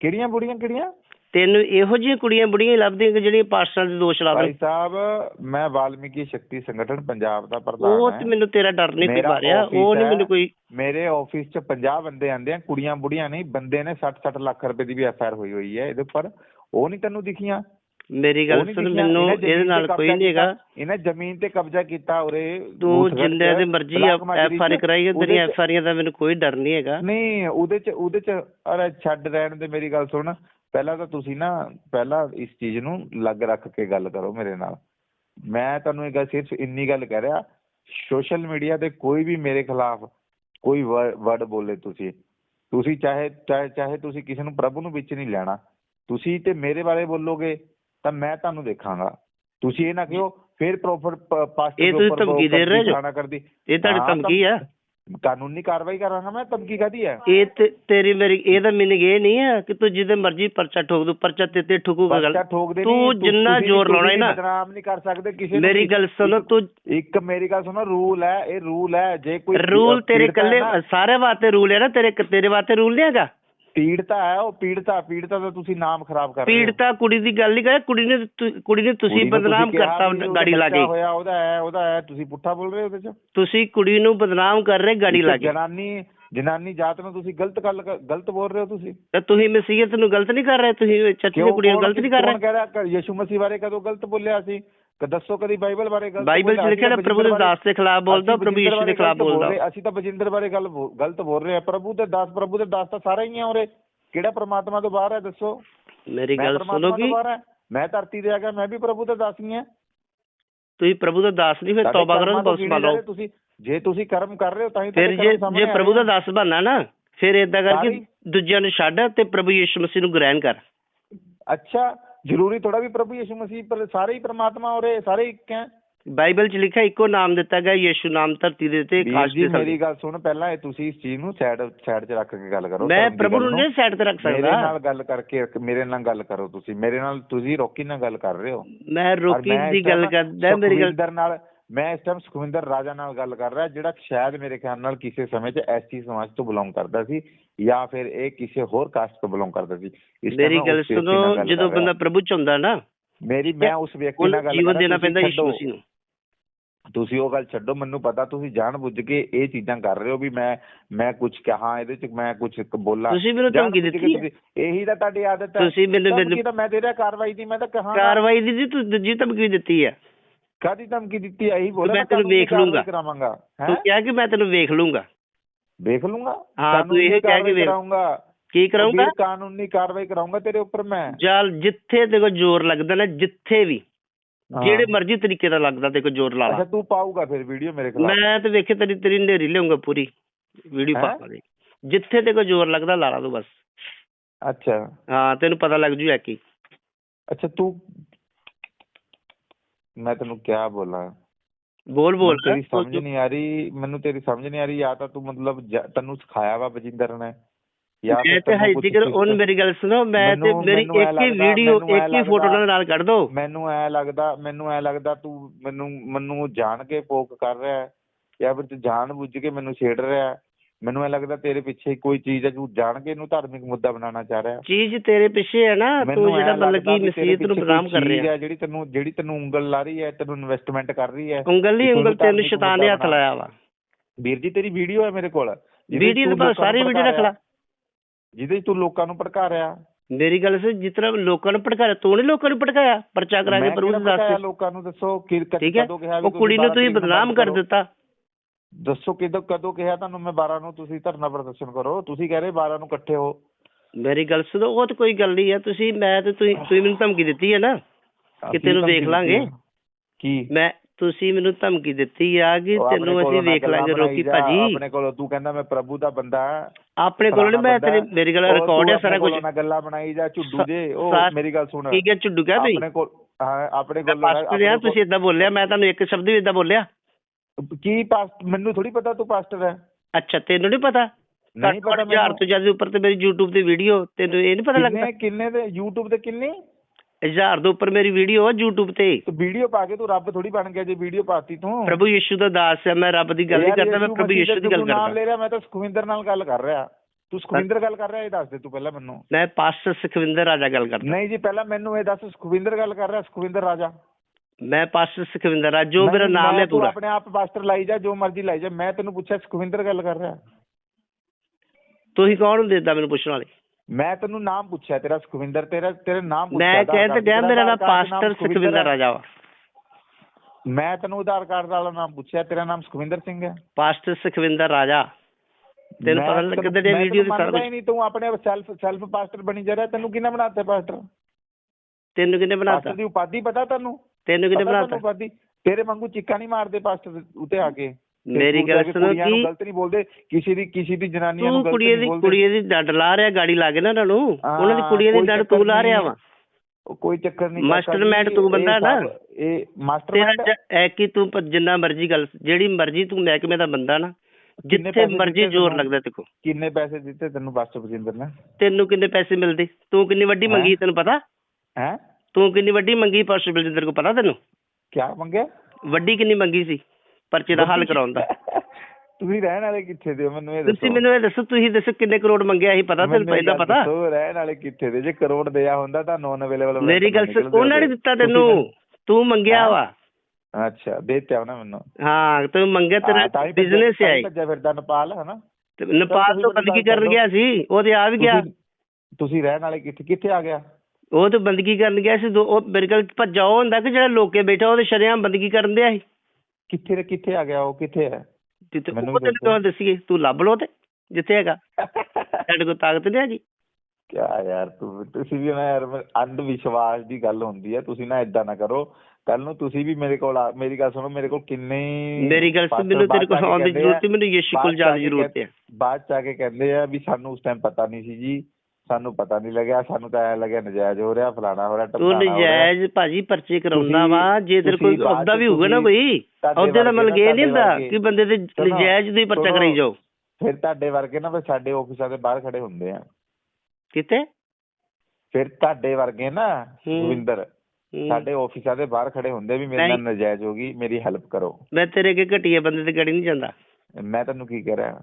ਕਿਹੜੀਆਂ ਬੁੜੀਆਂ ਕਿਹੜੀਆਂ? ਤੈਨੂੰ ਇਹੋ ਜਿਹੀਆਂ ਕੁੜੀਆਂ ਬੁੜੀਆਂ ਹੀ ਲੱਭਦੀਆਂ ਕਿ ਜਿਹੜੀਆਂ ਪਾਸਟਰਾਂ ਦੇ ਦੋਸ਼ ਲਾ ਭਾਈ ਸਾਹਿਬ ਮੈਂ ਵਾਲਮੀਕੀ ਸ਼ਕਤੀ ਸੰਗਠਨ ਪੰਜਾਬ ਦਾ ਪ੍ਰਧਾਨ ਉਹ ਹਾਂ। ਤੇ ਮੈਨੂੰ ਤੇਰਾ ਡਰ ਨਹੀਂ ਕੋਈ ਮੇਰਾ ਮਾਰਿਆ। office ਉਹ ਨਹੀਂ ਹੈ। ਮੈਨੂੰ ਕੋਈ ਮੇਰੇ ਆਫਿਸ 'ਚ 50 ਬੰਦੇ ਆਂਦੇ ਆ ਕੁੜੀਆਂ ਬੁੜੀਆਂ ਨਹੀਂ ਬੰਦੇ ਨੇ 60 60 ਲੱਖ ਰੁਪਏ ਦੀ ਵੀ ਐਫ ਆਰ ਹੋਈ ਹੋਈ ਹੈ ਇਹਦੇ ਉੱਪਰ। ਉਹ ਨਹੀਂ ਤੈਨੂੰ ਦਿਖੀਆਂ। ਮੇਰੀ ਗੱਲ ਸੁਣ। ਮੈਨੂੰ ਇਹਦੇ ਨਾਲ ਕੋਈ ਨਹੀਂ ਹੈਗਾ। ਇਹਨੇ ਜ਼ਮੀਨ ਤੇ ਕਬਜ਼ਾ ਕੀਤਾ ਉਰੇ ਤੂੰ ਜਿੰਨੇ ਦੇ ਮਰਜ਼ੀ ਐਫ ਆਰ 'ਚ। ਕਰਾਈ ਉਹਦੇ ਤੇਰੀਆਂ 'ਚ- ਐਫ ਆਰੀਆਂ ਦਾ ਮੈਨੂੰ ਕੋਈ ਡਰ ਨਹੀਂ ਹੈਗਾ ਨਹੀਂ ਉਹਦੇ 'ਚ ਉਹਦੇ 'ਚ ਅਰੇ ਛੱਡ ਰਹਿਣ ਦੇ ਮੇਰੀ ਗੱਲ ਸੁਣ ਪਹਿਲਾਂ ਤਾਂ ਤੁਸੀਂ ਨਾ ਪਹਿਲਾਂ ਇਸ ਚੀਜ਼ ਨੂੰ ਲੱਗ ਰੱਖ ਕੇ ਗੱਲ ਕਰੋ ਮੇਰੇ ਨਾਲ ਮੈਂ ਤੁਹਾਨੂੰ ਇਹ ਗੱਲ ਸਿਰਫ ਇੰਨੀ ਗੱਲ ਕਹਿ ਰਿਹਾ ਸੋਸ਼ਲ ਮੀਡੀਆ ਤੇ ਕੋਈ ਵੀ ਮੇਰੇ ਖਿਲਾਫ ਕੋਈ ਵਰਡ ਬੋਲੇ ਤੁਸੀਂ ਤੁਸੀਂ ਚਾਹੇ ਚਾਹੇ ਤੁਸੀਂ ਕਿਸੇ ਨੂੰ ਪ੍ਰਭੂ ਨੂੰ ਵਿੱਚ ਨਹੀਂ ਲੈਣਾ ਤੁਸੀਂ ਤੇ ਮੇਰੇ ਬਾਰੇ ਬੋਲੋਗੇ ਤਾਂ ਮੈਂ ਤੁਹਾਨੂੰ ਦੇਖਾਂਗਾ। ਤੁਸੀਂ ਇਹ ਨਾ ਕਿਹੋ ਫਿਰ ਪ੍ਰੋਪਰ ਪਾਸਟਰ ਇਹ ਤੁਸੀਂ ਧਮਕੀ ਦੇ ਰਹੇ ਜੋ। ਕਰਦੀ। ਇਹ ਤੁਹਾਡੀ ਹਾਂ, ਧਮਕੀ ਆ? ਕਾਨੂੰਨੀ ਕਾਰਵਾਈ ਕਰਾਂਗਾ ਮੈਂ ਧਮਕੀ ਕਾਦੀ ਹੈ ਇਹ ਤੇਰੀ ਮੇਰੀ ਇਹਦਾ ਮੀਨਿੰਗ ਇਹ ਨਹੀਂ ਹੈ ਕਿ ਤੂੰ ਜਿਹਦੇ ਮਰਜ਼ੀ ਪਰਚਾ ਠੋਕ ਦੂ ਪਰਚਾ ਤੇ ਤੇ ਠੁਕੂਗਾ ਗੱਲ। ਤੂੰ ਜਿੰਨਾ ਜ਼ੋਰ ਲਾਉਣਾ ਹੈ ਨਾ। ਬਦਨਾਮ ਨਹੀਂ ਕਰ ਸਕਦੇ ਕਿਸੇ ਮੇਰੀ। ਗੱਲ ਸੁਣੋ ਤੂੰ ਇੱਕ ਮੇਰੀ ਗੱਲ ਸੁਣੋ ਰੂਲ ਹੈ ਇਹ ਰੂਲ ਹੈ ਜੇ ਕੋਈ ਰੂਲ ਤੇਰੇ ਕੱਲੇ ਸਾਰੇ ਵਾਸਤੇ ਰੂਲ ਹੈ ਨਾ ਤੇਰੇ ਤੇਰੇ ਵਾਸਤੇ ਰੂਲ ਨਹੀਂ ਹੈਗਾ? ਪੀੜਤਾ ਹੈ ਉਹ ਪੀੜਤਾ ਪੀੜਤਾ ਦਾ ਤੁਸੀਂ ਨਾਮ ਖਰਾਬ ਕਰ ਰਹੇ ਹੋ। ਪੀੜਤਾ ਕੁੜੀ ਦੀ ਗੱਲ ਨਹੀਂ ਕਰ ਕੁੜੀ ਨੇ ਤੁ- ਕੁੜੀ ਨੇ ਤੁਸੀਂ ਕੁੜੀ ਨੂੰ ਬਦਨਾਮ ਕਿਹਾ ਕਰਤਾ ਵੀ ਗਾੜੀ ਲਾ ਬੱਚਾ ਕੇ। ਹੋਇਆ ਉਹਦਾ ਹੈ ਉਹਦਾ ਹੈ ਤੁਸੀਂ ਪੁੱਠਾ ਬੋਲ ਰਹੇ ਹੋ ਉਹਦੇ ਚ? ਤੁਸੀਂ ਕੁੜੀ ਨੂੰ ਬਦਨਾਮ ਕਰ ਰਹੇ ਗਾੜੀ ਲਾ ਕੇ। ਜਨਾਨੀ ਜਨਾਨੀ ਜਾਤ ਨੂੰ ਤੁਸੀਂ ਗਲਤ ਗੱਲ ਗਲਤ ਬੋਲ ਰਹੇ ਹੋ ਤੁਸੀਂ? ਤੇ ਤੁਸੀਂ ਮਸੀਹਤ ਨੂੰ ਗਲਤ ਨਹੀਂ ਕਰ ਰਹੇ ਤੁਸੀਂ ਦੀ ਕੁੜੀ ਨੂੰ ਕੌਣ- ਗਲਤ ਨਹੀਂ ਕਰ ਕੌਣ ਰਹੇ? ਕਹਿ ਰਿਹਾ? ਕਿ ਯਿਸੂ ਮਸੀਹ ਬਾਰੇ ਕਦੋਂ ਗਲਤ ਬੋਲਿਆ ਸੀ? ਕਿ ਦੱਸੋ ਕਦੀ ਬਾਈਬਲ ਬਾਰੇ ਗਲਤ ਬਾਈਬਲ 'ਚ? ਲਿਖਿਆ ਨਾ ਪ੍ਰਭੂ ਦੇ ਦਾਸ ਦੇ ਖਿਲਾਫ ਬੋਲਦਾ ਪ੍ਰਭੂ ਯਿਸੂ ਦੇ ਖਿਲਾਫ ਬੋਲਦਾ। ਅਸੀਂ ਤਾਂ ਬਜਿੰਦਰ ਬਾਰੇ ਗੱਲ ਗਲਤ ਬੋਲ ਰਹੇ ਆ ਪ੍ਰਭੂ ਦੇ ਦਾਸ ਪ੍ਰਭੂ ਦੇ ਦਾਸ ਤਾਂ ਸਾਰੇ ਹੀ ਆ ਉਰੇ। ਕਿਹੜਾ ਪ੍ਰਮਾਤਮਾ ਤੋਂ ਬਾਹਰ ਹੈ ਦੱਸੋ? ਮੇਰੀ ਗੱਲ ਪ੍ਰਮਾਤਮਾ ਸੁਣੋ ਤੋਂ ਕਿ ਬਾਹਰ ਹਾਂ। ਮੈਂ ਧਰਤੀ ਤੇ ਆ ਗਿਆ ਮੈਂ ਵੀ ਪ੍ਰਭੂ ਦਾ ਦਾਸ ਹੀ। ਹਾਂ ਤੁਸੀਂ ਪ੍ਰਭੂ ਦਾ ਦਾਸ ਨਹੀਂ ਫਿਰ ਤੌਬਾ ਕਰੋ ਬਖਸ਼ ਗਿਣੇ ਜਾ ਤੁਸੀਂ ਜੇ ਤੁਸੀਂ ਕਰਮ ਕਰ ਰਹੇ ਹੋ ਤਾਂ ਹੀ ਫਿਰ ਜੇ ਆ ਪ੍ਰਭੂ ਦਾ ਆ। ਦਾਸ ਬਣਨਾ ਨਾ ਫਿਰ ਏਦਾਂ ਕਰਕੇ ਦੂਜਿਆਂ ਨੂੰ ਛੱਡ ਤੇ ਪ੍ਰਭੂ ਯਿਸੂ ਮਸੀਹ ਨੂੰ ਗ੍ਰਹਿਣ ਕਰ। ਅੱਛਾ। ਜ਼ਰੂਰੀ ਥੋੜਾ ਵੀ ਪ੍ਰਭੂ ਯਿਸੂ ਮਸੀਹ ਪਰ ਸਾਰੇ ਹੀ ਪ੍ਰਮਾਤਮਾ ਉਰੇ ਸਾਰੇ ਇੱਕ ਹੈ। ਬਾਈਬਲ 'ਚ ਲਿਖਿਆ ਇੱਕੋ ਨਾਮ ਦਿੱਤਾ ਗਿਆ ਯਿਸੂ ਨਾਮ ਧਰਤੀ ਦੇ ਵੀਰ ਖਾਸ ਜੀ ਮੇਰੀ ਗੱਲ ਸੁਣ ਪਹਿਲਾਂ ਇਹ ਤੁਸੀਂ ਇਸ ਚੀਜ਼ ਨੂੰ ਸਾਈਡ ਸਾਈਡ 'ਚ ਰੱਖ ਕੇ ਗੱਲ ਕਰੋ ਮੈਂ ਦੀ ਪ੍ਰਭੂ ਨੂੰ ਨਹੀਂ ਸਾਈਡ ਤੇ ਰੱਖ ਮੇਰੇ ਸਕਦਾ ਨਾਲ ਗੱਲ ਕਰਕੇ ਮੇਰੇ ਨਾਲ ਗੱਲ ਕਰੋ ਤੁਸੀਂ। ਮੇਰੇ ਨਾਲ ਤੁਸੀਂ ਰੋਕੀ ਨਾਲ ਗੱਲ ਕਰ ਰਹੇ ਹੋ। ਮੈਂ ਔਰ ਰੋਕੀ ਦੀ ਗੱਲ ਕਰਦਾ ਮੇਰੀ ਗੱਲ ਸੁਖਵਿੰਦਰ ਨਾਲ ਮੈਂ ਇਸ ਟਾਈਮ ਸੁਖਵਿੰਦਰ ਰਾਜਾ ਨਾਲ ਗੱਲ ਕਰ ਰਿਹਾ ਜਿਹੜਾ ਸ਼ਾਇਦ ਮੇਰੇ ਖਿਆਲ ਨਾਲ ਕਿਸੇ ਸਮੇਂ 'ਚ ਐਸਟੀ ਸਮਾਜ ਤੋਂ ਬਿਲੋਂਗ ਕਰਦਾ ਸੀ ਜਾਂ ਫਿਰ ਇਹ ਕਿਸੇ ਹੋਰ ਕਾਸਟ ਤੋਂ ਬਿਲੋਂਗ ਕਰਦਾ ਸੀ ਮੇਰੀ ਮੈਂ ਗੱਲ ਸੁਣੋ ਜਦੋਂ। ਬੰਦਾ ਪ੍ਰਭੂ ਚ ਹੁੰਦਾ ਨਾ ਮੇਰੀ ਮੈਂ ਉਸ ਵਿਅਕਤੀ ਨਾਲ ਗੱਲ ਜੀਵਨ ਦੇਣਾ ਪੈਂਦਾ ਤੁਸੀਂ ਯਿਸੂ। ਮਸੀਹ ਨੂੰ ਤੁਸੀਂ ਉਹ ਗੱਲ ਛੱਡੋ ਮੈਨੂੰ ਪਤਾ ਤੁਸੀਂ ਜਾਣ ਬੁੱਝ ਕੇ ਇਹ ਚੀਜ਼ਾਂ ਕਰ ਰਹੇ ਹੋ ਵੀ ਮੈਂ ਮੈਂ ਕੁਝ ਕਹਾਂ ਇਹਦੇ ਚ ਮੈਂ ਕੁਝ ਬੋਲਾਂ ਤੁਸੀਂ ਮੈਨੂੰ ਧਮਕੀ ਦਿੱਤੀ। ਤੁਸੀਂ- ਇਹੀ ਤਾਂ ਤੁਹਾਡੀ ਆਦਤ ਹੈ ਤੁਸੀਂ ਮੈਨੂੰ ਮੈਨੂੰ ਤਾਂ ਮੈਂ ਦੇ ਰਿਹਾ ਕਾਰਵਾਈ ਦੀ ਮੈਂ ਤਾਂ ਕਹਾਂ ਕਾਰਵਾਈ ਦੀ ਜੀ ਤੂੰ ਦੂਜੀ ਧਮਕੀ ਦਿੱਤੀ ਹੈ ਕਾਦੀ ਧਮਕੀ ਦਿੱਤੀ? ਹੈ ਇਹੀ ਬੋਲਿਆ ਮੈਂ ਤੈਨੂੰ ਵੇਖ ਲੂੰਗਾ। ਕਰਾਵਾਂਗਾ। ਤੂੰ ਕਿਹਾ ਕਿ ਮੈਂ ਤੈਨੂੰ ਵੇਖ ਲੂੰਗਾ। ਵੇਖ ਲੂੰਗਾ? ਹਾਂ, ਤੂੰ ਇਹ ਕਹਿ ਕੇ। ਕਰਾਉਂਗਾ। ਕੀ ਕਰਾਉਂਗਾ? ਕਾਨੂੰਨੀ ਕਾਰਵਾਈ ਕਰਾਉਂਗਾ ਤੇਰੇ ਉੱਪਰ ਮੈਂ। ਜਾਲ ਜਿੱਥੇ ਤੇ ਕੋ ਜ਼ੋਰ ਲੱਗਦਾ ਨਾ ਜਿੱਥੇ ਵੀ। ਜਿਹੜੇ ਮਰਜ਼ੀ ਤਰੀਕੇ ਦਾ ਲੱਗਦਾ ਤੇ ਕੋ ਜ਼ੋਰ ਲਾ ਅੱਛਾ ਲਾ ਤੂੰ ਪਾਊਗਾ ਫਿਰ ਵੀਡੀਓ ਮੇਰੇ ਖਿਲਾਫ? ਮੈਂ ਤੇ ਵੇਖੇ ਤੇਰੀ ਤੇਰੀ ਨੇਰੀ ਲਿਆਉਂਗਾ ਪੂਰੀ ਵੀਡੀਓ? ਪਾਵਾਂਗੇ ਜਿੱਥੇ ਤੇ ਕੋ ਜ਼ੋਰ ਲੱਗਦਾ ਲਾ ਲਾ ਤੂੰ ਬਸ। ਅੱਛਾ। ਹਾਂ ਤੈਨੂੰ ਪਤਾ ਲੱਗ ਜੂ ਐ ਕੀ। ਅੱਛਾ ਤੂੰ ਮੈਂ ਤੈਨੂੰ ਕਿਆ ਬੋਲਾਂ? ਬੋਲ ਬੋਲ ਤੇਰੀ ਸਮਝ ਨਹੀਂ ਆ ਰਹੀ ਮੈਨੂੰ ਤੇਰੀ ਸਮਝ ਨਹੀਂ ਆ ਰਹੀ ਜਾਂ ਤਾਂ ਤੂੰ ਮਤਲਬ ਤੈਨੂੰ ਸਿਖਾਇਆ ਵਾ ਬਜਿੰਦਰ ਨੇ ਜਾਂ ਮੈਂ ਤੇ ਹਾਈ ਜਿਗਰ ਉਹਨ ਮੇਰੀ ਗੱਲ ਸੁਣੋ ਮੈਂ ਤੇ ਮੇਰੀ ਇੱਕ ਹੀ ਵੀਡੀਓ ਇੱਕ ਹੀ ਫੋਟੋ ਲੱਗਦਾ- ਨਾਲ ਕਰ ਦੋ। ਮੈਨੂੰ ਐ ਲੱਗਦਾ ਮੈਨੂੰ ਐ ਲੱਗਦਾ ਤੂੰ ਮੈਨੂੰ ਮੈਨੂੰ ਜਾਣ ਕੇ ਪੋਕ ਕਰ ਰਿਹਾ ਹੈ ਜਾਂ ਫਿਰ ਤੂੰ ਜਾਣ ਬੁੱਝ ਕੇ ਮੈਨੂੰ ਛੇੜ ਰਿਹਾ ਹੈ। ਮੈਨੂੰ ਐ ਲੱਗਦਾ ਤੇਰੇ ਪਿੱਛੇ ਕੋਈ ਚੀਜ਼ ਹੈ ਤੂੰ ਜਾਣ ਕੇ ਇਹਨੂੰ ਧਾਰਮਿਕ ਮੁੱਦਾ ਬਣਾਉਣਾ ਚਾਹ ਰਿਹਾ। ਚੀਜ਼ ਤੇਰੇ ਪਿੱਛੇ ਹੈ ਨਾ ਤੂੰ ਜਿਹੜਾ ਮਤਲਬ ਕਿ ਮਸੀਤ ਨੂੰ ਬਦਨਾਮ ਕਰ ਰਿਹਾ। ਜਿਹੜੀ ਤੈਨੂੰ ਜਿਹੜੀ ਤੈਨੂੰ ਉਂਗਲ ਲਾ ਰਹੀ ਹੈ ਤੈਨੂੰ ਇਨਵੈਸਟਮੈਂਟ ਕਰ ਰਹੀ ਹੈ ਉਂਗਲ ਨਹੀਂ ਉਂਗਲ ਤੈਨੂੰ ਸ਼ੈਤਾਨ ਨੇ ਹੱਥ ਲਾਇਆ ਵਾ। ਵੀਰ ਜੀ ਤੇਰੀ ਵੀਡੀਓ ਹੈ ਮੇਰੇ ਕੋਲ ਵੀਡੀਓ ਤੂੰ ਸਾਰੀ ਵੀਡੀਓ ਰੱਖ ਲਾ। ਜਿਹਦੇ ਤੂੰ ਲੋਕਾਂ ਨੂੰ ਭੜਕਾ ਰਿਹਾ। ਮੇਰੀ ਗੱਲ ਜਿਸ ਤਰ੍ਹਾਂ ਲੋਕਾਂ ਨੂੰ ਭੜਕਾਇਆ ਤੂੰ ਨਹੀਂ ਲੋਕਾਂ ਨੂੰ ਭੜਕਾਇਆ? ਪਰਚਾ ਕਰਾ ਕੇ ਭੜਕਾਇਆ ਦਾਸ। ਲੋਕਾਂ ਨੂੰ? ਦੱਸੋ ਕਿ ਕਦੋਂ ਕਿਹਾ ਉਹ ਕੁੜੀ ਨੂੰ 12 ਤੁਸੀਂ ਬਦਨਾਮ ਬੰਦ ਕਰ ਕਰੋ। ਦਿੱਤਾ। ਦੱਸੋ ਕਿਦੋਂ ਕਦੋਂ ਕਿਹਾ ਤੁਹਾਨੂੰ ਮੈਂ 12 ਨੂੰ ਤੁਸੀਂ ਧਰਨਾ ਪ੍ਰਦਰਸ਼ਨ ਕਰੋ। ਤੁਸੀਂ ਕਹਿ ਰਹੇ 12 ਨੂੰ ਇਕੱਠੇ ਹੋ। ਮੇਰੀ ਗੱਲ ਸੁਣੋ ਉਹ ਤਾਂ ਕੋਈ ਗੱਲ ਨਹੀਂ ਹੈ ਤੁਸੀਂ ਮੈਂ ਤੇ ਤੁਸੀਂ ਤੁਸੀਂ ਮੈਨੂੰ ਧਮਕੀ ਦਿੱਤੀ ਹੈ ਨਾ। ਕਿ ਤੈਨੂੰ ਧਮਕੀ ਦਿੱਤੀ ਲਾਂਗੇ। ਆ। ਕੀ? ਮੈਂ ਤੁਸੀਂ ਮੈਨੂੰ ਧਮਕੀ ਦਿੱਤੀ ਆ ਕਿ ਉਹ ਆਪਣੇ ਤੈਨੂੰ ਕੋਲੋਂ ਅਸੀਂ ਨਾ ਵੇਖ ਗੱਲਾਂ ਲਾਂਗੇ ਬਣਾਈ ਰੋਕੀ ਜਾ, ਭਾਜੀ ਆਪਣੇ ਕੋਲੋਂ ਤੂੰ ਕਹਿੰਦਾ ਮੈਂ ਪ੍ਰਭੂ ਦਾ ਬੰਦਾ ਹਾਂ। ਆਪਣੇ ਕੋਲ ਨਹੀਂ ਮੈਂ ਤੇਰੀ ਮੇਰੀ ਗੱਲ ਉਹ ਰਿਕਾਰਡ ਤੂੰ ਹੈ ਸਾਰਾ ਕੁਝ ਕੋਲੋਂ ਨਾ ਗੱਲਾਂ ਬਣਾਈ ਜਾ ਝੁੱਡੂ ਜੇ ਉਹ ਸਾ- ਮੇਰੀ ਗੱਲ ਸੁਣ। ਠੀਕ ਹੈ ਝੁੱਡੂ ਕਹਿ ਤੁਸੀਂ ਆਪਣੇ ਕੋਲ ਹਾਂ ਆਪਣੇ ਮੈਂ ਕੋਲ ਪਾਸਟਰ ਆ ਤੁਸੀਂ ਇਦਾਂ ਬੋਲਿਆ ਮੈਂ ਤੁਹਾਨੂੰ ਇੱਕ ਸ਼ਬਦ ਵੀ ਇਦਾਂ ਬੋਲਿਆ। ਕੀ ਪਾਸਟ ਮੈਨੂੰ ਥੋੜੀ ਪਤਾ ਤੂੰ ਪਾਸਟਰ ਹੈ। ਅੱਛਾ ਤੈਨੂੰ ਨਹੀਂ ਪਤਾ? ਨਹੀਂ ਪਤਾ ਮੈਨੂੰ। ਤੋਂ ਜ਼ਿਆਦਾ ਉੱਪਰ ਤੇ ਮੇਰੀ YouTube ਤੇ ਵੀਡੀਓ ਤੈਨੂੰ ਇਹ ਨਹੀਂ ਪਤਾ ਲੱਗਦਾ? ਕਿੰਨੇ ਕਿੰਨੇ ਦੇ YouTube ਤੇ ਕਿੰਨੇ? ਹਜ਼ਾਰ ਤੋਂ ਉੱਪਰ ਮੇਰੀ ਵੀਡੀਓ ਆ YouTube ਤੇ। ਤੇ ਵੀਡੀਓ ਪਾ ਕੇ ਤੂੰ ਰੱਬ ਥੋੜੀ ਬਣ ਗਿਆ ਜੇ ਵੀਡੀਓ ਪਾਤੀ ਤੂੰ। ਪ੍ਰਭੂ ਯਿਸੂ ਦਾ ਦਾਸ ਹੈ ਮੈਂ ਰੱਬ ਦੀ ਗੱਲ ਨਹੀਂ ਕਰਦਾ ਮੈਂ ਪ੍ਰਭੂ ਯਿਸੂ ਦੀ ਦਾ ਗੱਲ ਤੂੰ ਨਾਮ ਕਰਦਾ। ਲੈ ਰਿਹਾ ਮੈਂ ਤਾਂ ਸੁਖਵਿੰਦਰ ਨਾਲ ਗੱਲ ਕਰ ਰਿਹਾ। ਤੂੰ ਸੁਖਵਿੰਦਰ ਗੱਲ ਕਰ ਰਿਹਾ ਇਹ ਦੱਸ ਦੇ ਤੂੰ ਪਹਿਲਾਂ ਮੈਨੂੰ। ਮੈਂ ਪਾਸਟਰ ਸੁਖਵਿੰਦਰ ਰਾਜਾ ਗੱਲ ਕਰਦਾ। ਨਹੀਂ ਜੀ ਪਹਿਲਾਂ ਮੈਨੂੰ ਇਹ ਦੱਸ ਸੁਖਵਿੰਦਰ ਗੱਲ ਕਰ ਰਿਹਾ ਸੁਖਵਿੰਦਰ ਰਾਜਾ। ਮੈਂ ਪਾਸਟਰ ਸੁਖਵਿੰਦਰ ਰਾਜਾ ਜੋ ਮੇਰਾ ਨਾਮ ਹੈ ਤੂੰ ਪੂਰਾ। ਆਪਣੇ ਆਪ ਪਾਸਟਰ ਲਾਈ ਜਾ ਜੋ ਮਰਜ਼ੀ ਲਾਈ ਜਾ ਮੈਂ ਤੈਨੂੰ ਪੁੱਛਿਆ ਸੁਖਵਿੰਦਰ ਗੱਲ ਕਰ ਰਿਹਾ। ਤੁਸੀਂ ਕੌਣ ਹੁੰਦੇ ਏਦਾਂ ਮੈਨੂੰ ਪੁੱਛਣ ਵਾਲੇ? ਮੈਂ ਤੈਨੂੰ ਨਾਮ ਪੁੱਛਿਆ ਤੇਰਾ ਸੁਖਵਿੰਦਰ ਤੇਰਾ ਤੇਰੇ ਨਾਮ ਪੁੱਛਿਆ ਮੈਂ ਕਹਿ ਤੇ ਤੇਰਾ ਮੇਰਾ ਨਾਮ ਪਾਸਟਰ ਸੁਖਵਿੰਦਰ। ਰਾਜਾ ਵਾ। ਮੈਂ ਤੈਨੂੰ ਆਧਾਰ ਕਾਰਡ ਵਾਲਾ ਨਾਮ ਪੁੱਛਿਆ ਤੇਰਾ ਨਾਮ ਸੁਖਵਿੰਦਰ ਸਿੰਘ ਹੈ। ਪਾਸਟਰ ਸੁਖਵਿੰਦਰ ਰਾਜਾ। ਤੈਨੂੰ ਪਤਾ ਲੱਗਦਾ ਤੇ ਮੈਂ ਵੀਡੀਓ ਤੇ ਸਾਰਾ ਕੁਝ ਨਹੀਂ ਤੂੰ ਆਪਣੇ ਸੈਲਫ ਸੈਲਫ ਪਾਸਟਰ ਬਣੀ ਜਾ ਰਿਹਾ ਤੈਨੂੰ ਕਿਹਨੇ ਬਣਾਤਾ ਪਾਸਟਰ? ਤੈਨੂੰ ਕਿਹਨੇ ਬਣਾਤਾ? ਪਾਸਟਰ ਦੀ ਉਪਾਧੀ ਪਤਾ ਤੈਨੂੰ? ਤੈਨੂੰ ਕਿਹਨੇ ਪਤਾ ਬਣਾਤਾ? ਤੈਨੂੰ ਤੇਰੇ ਵਾਂਗੂ ਚਿੱਕਾ ਨਹੀਂ ਮਾਰਦੇ ਪਾਸਟਰ ਉੱਤੇ ਆ ਕੇ। ਤੇ ਮੇਰੀ ਤੂੰ ਗੱਲ ਸੁਣੋ ਕਿ? ਗਲਤ ਨਹੀਂ ਬੋਲਦੇ ਕਿਸੇ ਦੀ ਕਿਸੇ ਦੀ ਜਨਾਨੀਆਂ ਨੂੰ ਤੂੰ ਗਲਤ ਨਹੀਂ ਬੋਲਦੇ। ਕੁੜੀਆਂ ਦੀ ਡੰਡ ਲਾ ਰਿਹਾ ਗਾੜੀ ਲਾ ਕੇ ਨਾ ਉਹਨਾਂ ਨੂੰ। ਉਹਨਾਂ ਦੀ ਹਾਂ, ਕੁੜੀਆਂ ਦੀ ਡੰਡ ਤੂੰ ਲਾ। ਰਿਹਾ ਵਾ। ਕੋਈ ਚੱਕਰ ਨਹੀਂ ਮਾਸਟਰਮਾਈਂਡ ਤੂੰ ਬੰਦਾ ਨਾ। ਇਹ ਮਾਸਟਰਮਾਈਂਡ ਐ ਕਿ ਤੂੰ ਜਿੰਨਾ ਮਰਜ਼ੀ ਗੱਲ ਜਿਹੜੀ ਮਰਜ਼ੀ ਤੂੰ ਮਹਿਕਮੇ ਦਾ ਬੰਦਾ ਨਾ ਜਿੱਥੇ ਮਰਜ਼ੀ ਜ਼ੋਰ? ਲੱਗਦਾ ਤੇ ਕੋ ਕਿੰਨੇ ਪੈਸੇ ਦਿੱਤੇ ਤੈਨੂੰ ਮਾਸਟਰ ਬਜਿੰਦਰ ਨੇ? ਤੈਨੂੰ ਕਿੰਨੇ ਪੈਸੇ ਮਿਲਦੇ? ਤੂੰ ਕਿੰਨੀ ਵੱਡੀ? ਮੰਗੀ ਤੈਨੂੰ ਪਤਾ? ਹੈ? ਤੂੰ ਕਿੰਨੀ ਵੱਡੀ ਮੰਗੀ ਪਾਸਟਰ ਬਲਜਿੰਦਰ ਕੋ ਪਤਾ ਤੈਨੂੰ? ਕਿਆ ਮੰਗਿਆ? ਵੱਡੀ ਕਿੰਨੀ ਮੰਗੀ ਸੀ ਪਰਚੇ ਦਾ ਹੱਲ ਕਰਾਉਣ ਦਾ। ਤੁਸੀਂ ਰਹਿਣ ਵਾਲੇ ਕਿੱਥੇ ਦੇ ਹੋ? ਮੈਨੂੰ ਇਹ ਦੱਸੋ। ਤੁਸੀਂ ਮੈਨੂੰ ਇਹ ਦੱਸੋ ਤੁਸੀਂ ਦੱਸੋ ਕਿੰਨੇ ਕਰੋੜ ਮੰਗਿਆ ਸੀ ਪਤਾ ਤੈਨੂੰ ਪਹਿਲਾਂ ਪਤਾ? ਦੱਸੋ, ਰਹਿਣ ਵਾਲੇ ਕਿੱਥੇ ਦੇ? ਜੇ ਕਰੋੜ ਦਿਆ ਹੁੰਦਾ ਤਾਂ ਨੌਨ ਅਵੇਲੇਬਲ ਮੇਰੀ ਗੱਲ ਸੁਣ ਉਹਨਾਂ ਨੇ ਦਿੱਤਾ ਤੈਨੂੰ। ਤੂੰ ਮੰਗਿਆ? ਵਾ। ਅੱਛਾ ਦੇ ਤੇ ਆਉਣਾ ਮੈਨੂੰ। ਹਾਂ ਤੂੰ ਮੰਗਿਆ ਤਾਂ ਤੇਰਾ ਬਿਜ਼ਨਸ ਤਾਂ ਹੀ ਭੱਜਿਆ ਫਿਰਦਾ ਨੇਪਾਲ ਹਨਾ? ਤੇ ਨੇਪਾਲ ਤੋਂ ਬੰਦਗੀ ਕਰਨ ਕਰ ਗਿਆ ਸੀ ਉਹ ਤੇ ਆ ਵੀ ਗਿਆ। ਤੁਸੀਂ ਰਹਿਣ ਵਾਲੇ ਕਿੱਥੇ ਕਿੱਥੇ ਆ ਗਿਆ? ਉਹ ਤੇ ਬੰਦਗੀ ਕਰਨ ਗਿਆ ਸੀ ਦੋ ਉਹ ਮੇਰੇ ਕੋਲ ਭੱਜਾ ਉਹ ਹੁੰਦਾ ਕਿ ਜਿਹੜਾ ਲੋਕੇ ਬੈਠਾ ਉਹਦੇ ਸ਼ਰਿਆਮ ਬੰਦਗੀ ਕਰਨ ਦਿਆ ਸੀ। ਕਿੱਥੇ ਦੇ ਕਿੱਥੇ ਆ ਗਿਆ ਉਹ? ਕਿੱਥੇ ਹੈ? ਜਿੱਥੇ ਮੈਨੂੰ ਉਹ ਕਿਉਂ ਦੱਸੀਏ? ਤੂੰ ਲੱਭ ਲੋ ਤੇ ਜਿੱਥੇ ਹੈਗਾ। ਸਾਡੇ ਕੋਲ ਤਾਕਤ ਨਹੀਂ ਹੈਗੀ। ਕਿਆ ਯਾਰ ਤੂੰ ਤੁਸੀਂ ਵੀ ਨਾ ਯਾਰ ਅੰਧ ਵਿਸ਼ਵਾਸ ਦੀ ਗੱਲ ਹੁੰਦੀ ਹੈ ਤੁਸੀਂ ਨਾ ਇਦਾਂ ਨਾ ਕਰੋ। ਕੱਲ ਨੂੰ ਤੁਸੀਂ ਵੀ ਮੇਰੇ ਕੋਲ ਆ- ਮੇਰੀ ਗੱਲ ਸੁਣੋ ਮੇਰੇ ਕੋਲ ਕਿੰਨੇ ਮੇਰੀ ਗੱਲ ਸੁਣ ਮੈਨੂੰ ਤੇਰੇ ਕੋਲ ਕੇ ਆਉਣ ਦੀ ਜ਼ਰੂਰਤ ਨਹੀਂ ਮੈਨੂੰ ਯਿਸੂ ਕੋਲ ਜਾਣ ਦੀ ਕੇ ਜ਼ਰੂਰਤ ਹੈ। ਬਾਅਦ ਚ ਆ ਕੇ ਕਹਿੰਦੇ ਆ ਵੀ ਸਾਨੂੰ ਉਸ ਟਾਈਮ ਪਤਾ ਨਹੀਂ ਸੀ ਜੀ। ਸਾਨੂੰ ਪਤਾ ਨਹੀਂ ਲੱਗਿਆ ਸਾਨੂੰ ਤਾਂ ਐ ਲੱਗਿਆ ਨਜਾਇਜ਼ ਹੋ ਰਿਹਾ ਫਲਾਣਾ ਹੋ ਰਿਹਾ ਤੂੰ ਨਜਾਇਜ਼ ਭਾਜੀ ਪਰਚੇ ਕਰਾਉਂਦਾ ਵਾ ਜੇ ਤੇਰੇ ਬਾਅਦ ਅਹੁਦਾ ਵੀ ਹੋਊਗਾ ਨਾ ਕੋਈ ਅਹੁਦੇ ਦਾ ਮਤਲਬ ਇਹ ਨਹੀਂ ਹੁੰਦਾ ਕਿ ਬੰਦੇ ਤੇ ਨਜਾਇਜ਼ ਦੀ ਪਰਚਾ। ਕਰਾਈ ਜਾਓ ਫਿਰ ਤੁਹਾਡੇ ਵਰਗੇ ਨਾ ਫਿਰ ਸਾਡੇ ਆਫਿਸਾਂ ਦੇ ਬਾਹਰ ਖੜੇ ਹੁੰਦੇ ਆ ਕਿਤੇ ਫਿਰ ਤੁਹਾਡੇ ਵਰਗੇ ਨਾ ਹੂੰ। ਸਾਡੇ ਆਫਿਸਾਂ ਦੇ ਬਾਹਰ ਖੜੇ ਹੁੰਦੇ ਵੀ ਮੇਰੇ ਨਾਲ। ਨਜਾਇਜ਼ ਹੋ ਗਈ ਮੇਰੀ ਹੈਲਪ ਕਰੋ ਮੈਂ ਤੇਰੇ ਅੱਗੇ ਘਟੀਏ ਬੰਦੇ ਤੇ ਗੜੀ ਨਹੀਂ ਜਾਂਦਾ ਮੈਂ ਤੈਨੂੰ ਕੀ ਕਹਿ ਰਿਹਾ।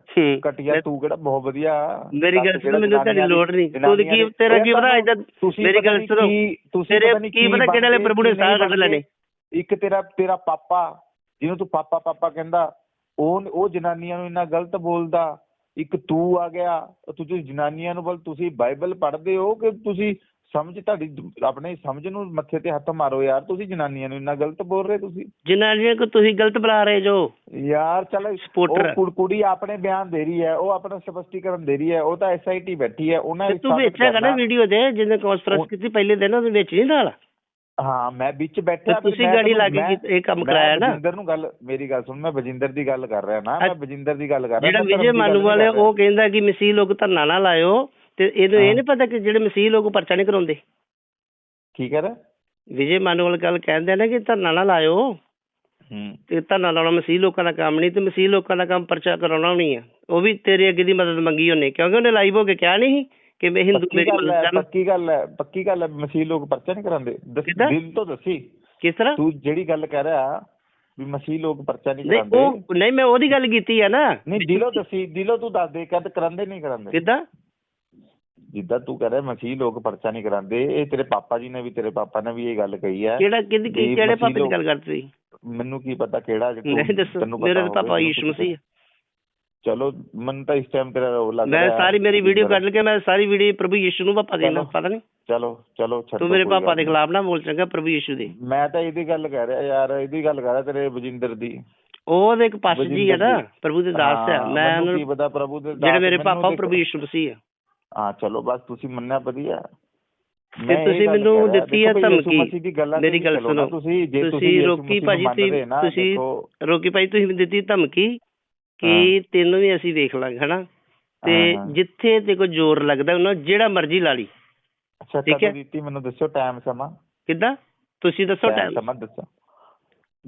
ਮੈਂ- ਤੂੰ ਕਿਹੜਾ ਬਹੁਤ ਵਧੀਆ ਮੇਰੀ ਗੱਲ ਸੁਣ ਮੈਨੂੰ ਤੇਰੀ ਲੋੜ ਨਹੀਂ। ਤੂੰ ਕੀ ਤੇਰਾ ਕੀ ਪਤਾ ਤੁਸੀਂ ਮੇਰੀ ਗੱਲ ਸੁਣੋ। ਕੀ- ਤੁਸੀਂ ਤੇਰੇ ਕੀ ਪਤਾ ਕਿਹੜੇ ਵਾਲੇ ਪ੍ਰਭੂ ਨੇ ਸਾਹ ਕੱਢ ਲੈਣੇ। ਇੱਕ ਤੇਰਾ ਤੇਰਾ ਪਾਪਾ ਜਿਹਨੂੰ ਤੂੰ ਪਾਪਾ ਪਾਪਾ ਕਹਿੰਦਾ ਉਹ ਉਹ ਜਨਾਨੀਆਂ ਨੂੰ ਇੰਨਾ ਗਲਤ ਬੋਲਦਾ। ਇੱਕ ਤੂੰ ਆ ਗਿਆ ਤੁਸੀਂ ਜਨਾਨੀਆਂ ਨੂੰ ਬਲ ਤੁਸੀਂ ਬਾਈਬਲ ਪੜ੍ਹਦੇ ਹੋ ਕਿ ਤੁਸੀਂ ਸਮਝ ਤੁਹਾਡੀ ਆਪਣੇ ਸਮਝ ਨੂੰ ਮੱਥੇ ਤੇ ਹੱਥ ਮਾਰੋ ਯਾਰ ਤੁਸੀਂ ਜਨਾਨੀਆਂ ਨੂੰ ਇੰਨਾ ਗਲਤ ਬੋਲ ਰਹੇ ਤੁਸੀਂ ਜਨਾਨੀਆਂ ਕੋ ਤੁਸੀਂ ਗਲਤ ਬੁਲਾ ਰਹੇ ਜੋ ਯਾਰ ਚੱਲ। ਉਹ ਕੁੜ- ਆਪਣੇ ਬਿਆਨ ਦੇ ਰਹੀ ਹੈ ਉਹ ਆਪਣਾ ਸਪਸ਼ਟੀਕਰਨ ਦੇ ਰਹੀ ਹੈ ਉਹ ਤਾਂ ਐਸਆਈਟੀ ਬੈਠੀ ਹੈ ਉਹਨਾਂ ਤੇ ਨੇ ਤੂੰ ਸਾਬਿਤ ਵਿੱਚ ਹੈਗਾ ਨਾ ਕਰਨਾ। ਵੀਡੀਓ ਦੇ ਜਿਹਨੇ ਕਾਨਫਰੰਸ ਕੀਤੀ ਪਹਿਲੇ ਦਿਨ ਉਹਦੇ ਵਿੱਚ ਨਹੀਂ ਨਾਲ ਹਾਂ ਮੈਂ ਵਿੱਚ ਬੈਠਾ ਤੁਸੀਂ ਗਾੜੀ ਲਾ ਕੇ ਇਹ ਕੰਮ ਕਰਾਇਆ ਨਾ ਬਜਿੰਦਰ ਨੂੰ ਗੱਲ ਮੇਰੀ ਗੱਲ ਸੁਣ ਮੈਂ ਬਜਿੰਦਰ ਦੀ ਗੱਲ ਕਰ ਰਿਹਾ ਨਾ ਮੈਂ ਬਜਿੰਦਰ ਦੀ ਗੱਲ ਕਰ ਰਿਹਾ ਜਿਹੜਾ ਵਿਜੇ ਮਾਨੂ ਵਾਲੇ ਕਰ। ਉਹ ਕਹਿੰਦਾ ਕਿ ਮਸੀਹ ਲੋਕ ਧਰਨਾ ਨਾ ਲਾਇਓ ਤੇ ਇਹਨੂੰ ਇਹ। ਨਹੀਂ ਪਤਾ ਕਿ ਜਿਹੜੇ ਮਸੀਹ ਲੋਕ ਪਰਚਾ ਨਹੀਂ ਕਰਾਉਂਦੇ। ਕੀ ਕਹਿ ਰਿਹਾ? ਵਿਜੇ ਮਾਨੂ ਵਾਲੇ ਗੱਲ ਕਹਿੰਦੇ ਨਾ ਕਿ ਧਰਨਾ ਨਾ ਲਾਇਓ। ਹੂੰ। ਤੇ ਧਰਨਾ ਲਾਉਣਾ ਮਸੀਹ ਲੋਕਾਂ ਦਾ ਕੰਮ ਨਹੀਂ ਤੇ ਮਸੀਹ ਲੋਕਾਂ ਦਾ ਕੰਮ ਪਰਚਾ ਕਰਾਉਣਾ ਨਹੀਂ ਆ। ਉਹ ਵੀ ਤੇਰੇ ਅੱਗੇ ਦੀ ਮਦਦ ਮੰਗੀ ਉਹਨੇ ਕਿਉਂਕਿ ਉਹਨੇ ਲਾਈਵ ਹੋ ਕੇ ਕਿਹਾ ਨਹੀਂ ਕਿ ਮੈਂ ਹਿੰਦੂ ਮੇਰੀ ਪੱਕੀ ਗੱਲ ਹੈ ਪੱਕੀ ਗੱਲ ਹੈ ਮਸੀਹ ਲੋਕ ਪਰਚਾ ਨਹੀਂ ਕਰਾਉਂਦੇ? ਦਿਲ ਤੋਂ ਦੱਸੀ। ਕਿਸ ਤਰ੍ਹਾਂ? ਤੂੰ ਜਿਹੜੀ ਗੱਲ ਕਹਿ ਰਿਹਾ ਵੀ ਮਸੀਹ ਲੋਕ ਪਰਚਾ ਨਹੀਂ ਨਹੀਂ ਕਰਾਉਂਦੇ। ਉਹ ਨਹੀਂ ਮੈਂ ਉਹਦੀ ਗੱਲ ਕੀਤੀ ਆ ਨਾ। ਨਹੀਂ ਦਿਲੋਂ ਦੱਸੀ ਦਿਲੋਂ ਤੂੰ ਦੱਸ ਦੇ ਕਦ ਕਰਾਉਂਦੇ ਨਹੀਂ ਕਰਾਉਂਦੇ। ਕਿੱਦਾਂ? ਜਿੱਦਾਂ ਤੂੰ ਕਹਿ ਰਿਹਾ ਮਸੀਹ ਲੋਕ ਪਰਚਾ ਨਹੀਂ ਕਰਾਉਂਦੇ ਇਹ ਤੇਰੇ ਪਾਪਾ ਜੀ ਨੇ ਵੀ ਤੇਰੇ ਪਾਪਾ ਨੇ ਵੀ ਇਹ ਗੱਲ ਕਹੀ ਹੈ ਕਿਹੜਾ ਕਿਹਦੀ ਕਿਹੜੇ ਪਾਪੇ ਦੀ ਗੱਲ ਕਰਦੇ ਸੀ ਮੈਨੂੰ ਕੀ ਪਤਾ ਕਿਹੜਾ ਜੇ ਤੂੰ- ਨਹੀਂ ਦੱਸੋ ਤੈਨੂੰ ਪਤਾ ਮੇਰੇ ਪਾਪਾ ਯੀਸ਼ੂ। ਮਸੀਹ। ਚਲੋ ਮੈਨੂੰ ਤਾਂ ਇਸ ਟਾਈਮ ਤੇਰਾ ਉਹ ਲੱਗ ਮੈਂ ਸਾਰੀ ਮੇਰੀ ਵੀਡੀਓ ਕੱਢ ਕੇ ਮੈਂ ਸਾਰੀ ਵੀਡੀਓ ਪ੍ਰਭੂ ਯੀਸ਼ੂ ਨੂੰ ਪਾਪਾ ਦੇਣਾ। ਪਤਾ ਨਹੀਂ ਚਲੋ ਚਲੋ ਛੱਡੋ ਤੂੰ ਮੇਰੇ ਪਾਪਾ ਦੇ। ਖਿਲਾਫ ਨਾ ਬੋਲ ਚੰਗਾ ਪ੍ਰਭੂ ਯੀਸ਼ੂ ਦੇ ਮੈਂ ਤਾਂ ਇਹਦੀ ਗੱਲ ਕਹਿ ਰਿਹਾ ਯਾਰ ਇਹਦੀ ਗੱਲ ਕਰ ਰਿਹਾ ਤੇਰੇ ਬਜਿੰਦਰ ਦੀ ਉਹ ਦੇ ਇੱਕ ਪਾਸ ਜੀ ਹੈ ਨਾ। ਪ੍ਰਭੂ ਦੇ ਦਾਸ ਹਾਂ, ਮੈਂ ਉਹਨਾਂ ਕੀ ਨੂੰ ਪਤਾ ਪ੍ਰਭੂ ਦੇ ਜਿਹੜੇ ਮੇਰੇ ਪਾਪਾ। ਪ੍ਰਭੂ ਯੀਸ਼ੂ ਮਸੀਹ ਆ ਹਾਂ ਚਲੋ ਬਸ ਤੁਸੀਂ ਮੰਨਿਆ ਵਧੀਆ। ਤੇ ਤੁਸੀਂ ਮੈਨੂੰ ਦਿੱਤੀ ਆ ਧਮਕੀ। ਮੇਰੀ ਗੱਲ ਸੁਣੋ। ਤੁਸੀਂ ਜੇ ਤੁਸੀਂ ਯਿਸੂ ਰੋਕੀ ਭਾਜੀ, ਤੁਸੀਂ- ਤੁਸੀਂ- ਰੋਕੀ ਭਾਈ ਤੁਸੀਂ ਮੈਨੂੰ ਦਿੱਤੀ ਧਮਕੀ ਕਿ ਤੈਨੂੰ ਵੀ ਅਸੀਂ ਵੇਖ ਲਾਂਗੇ ਹਨਾ? ਤੇ। ਜਿੱਥੇ ਤੇ ਕੋਈ ਜ਼ੋਰ ਲੱਗਦਾ ਉਹਨਾਂ ਜਿਹੜਾ ਮਰਜ਼ੀ ਲਾ ਲਈ। ਅੱਛਾ ਠੀਕ ਹੈ। ਦਿੱਤੀ ਮੈਨੂੰ ਦੱਸੋ ਟਾਈਮ ਸਮਾਂ। ਕਿੱਦਾਂ? ਤੁਸੀਂ ਦੱਸੋ ਟਾਈਮ ਸਮਾਂ ਦੱਸੋ।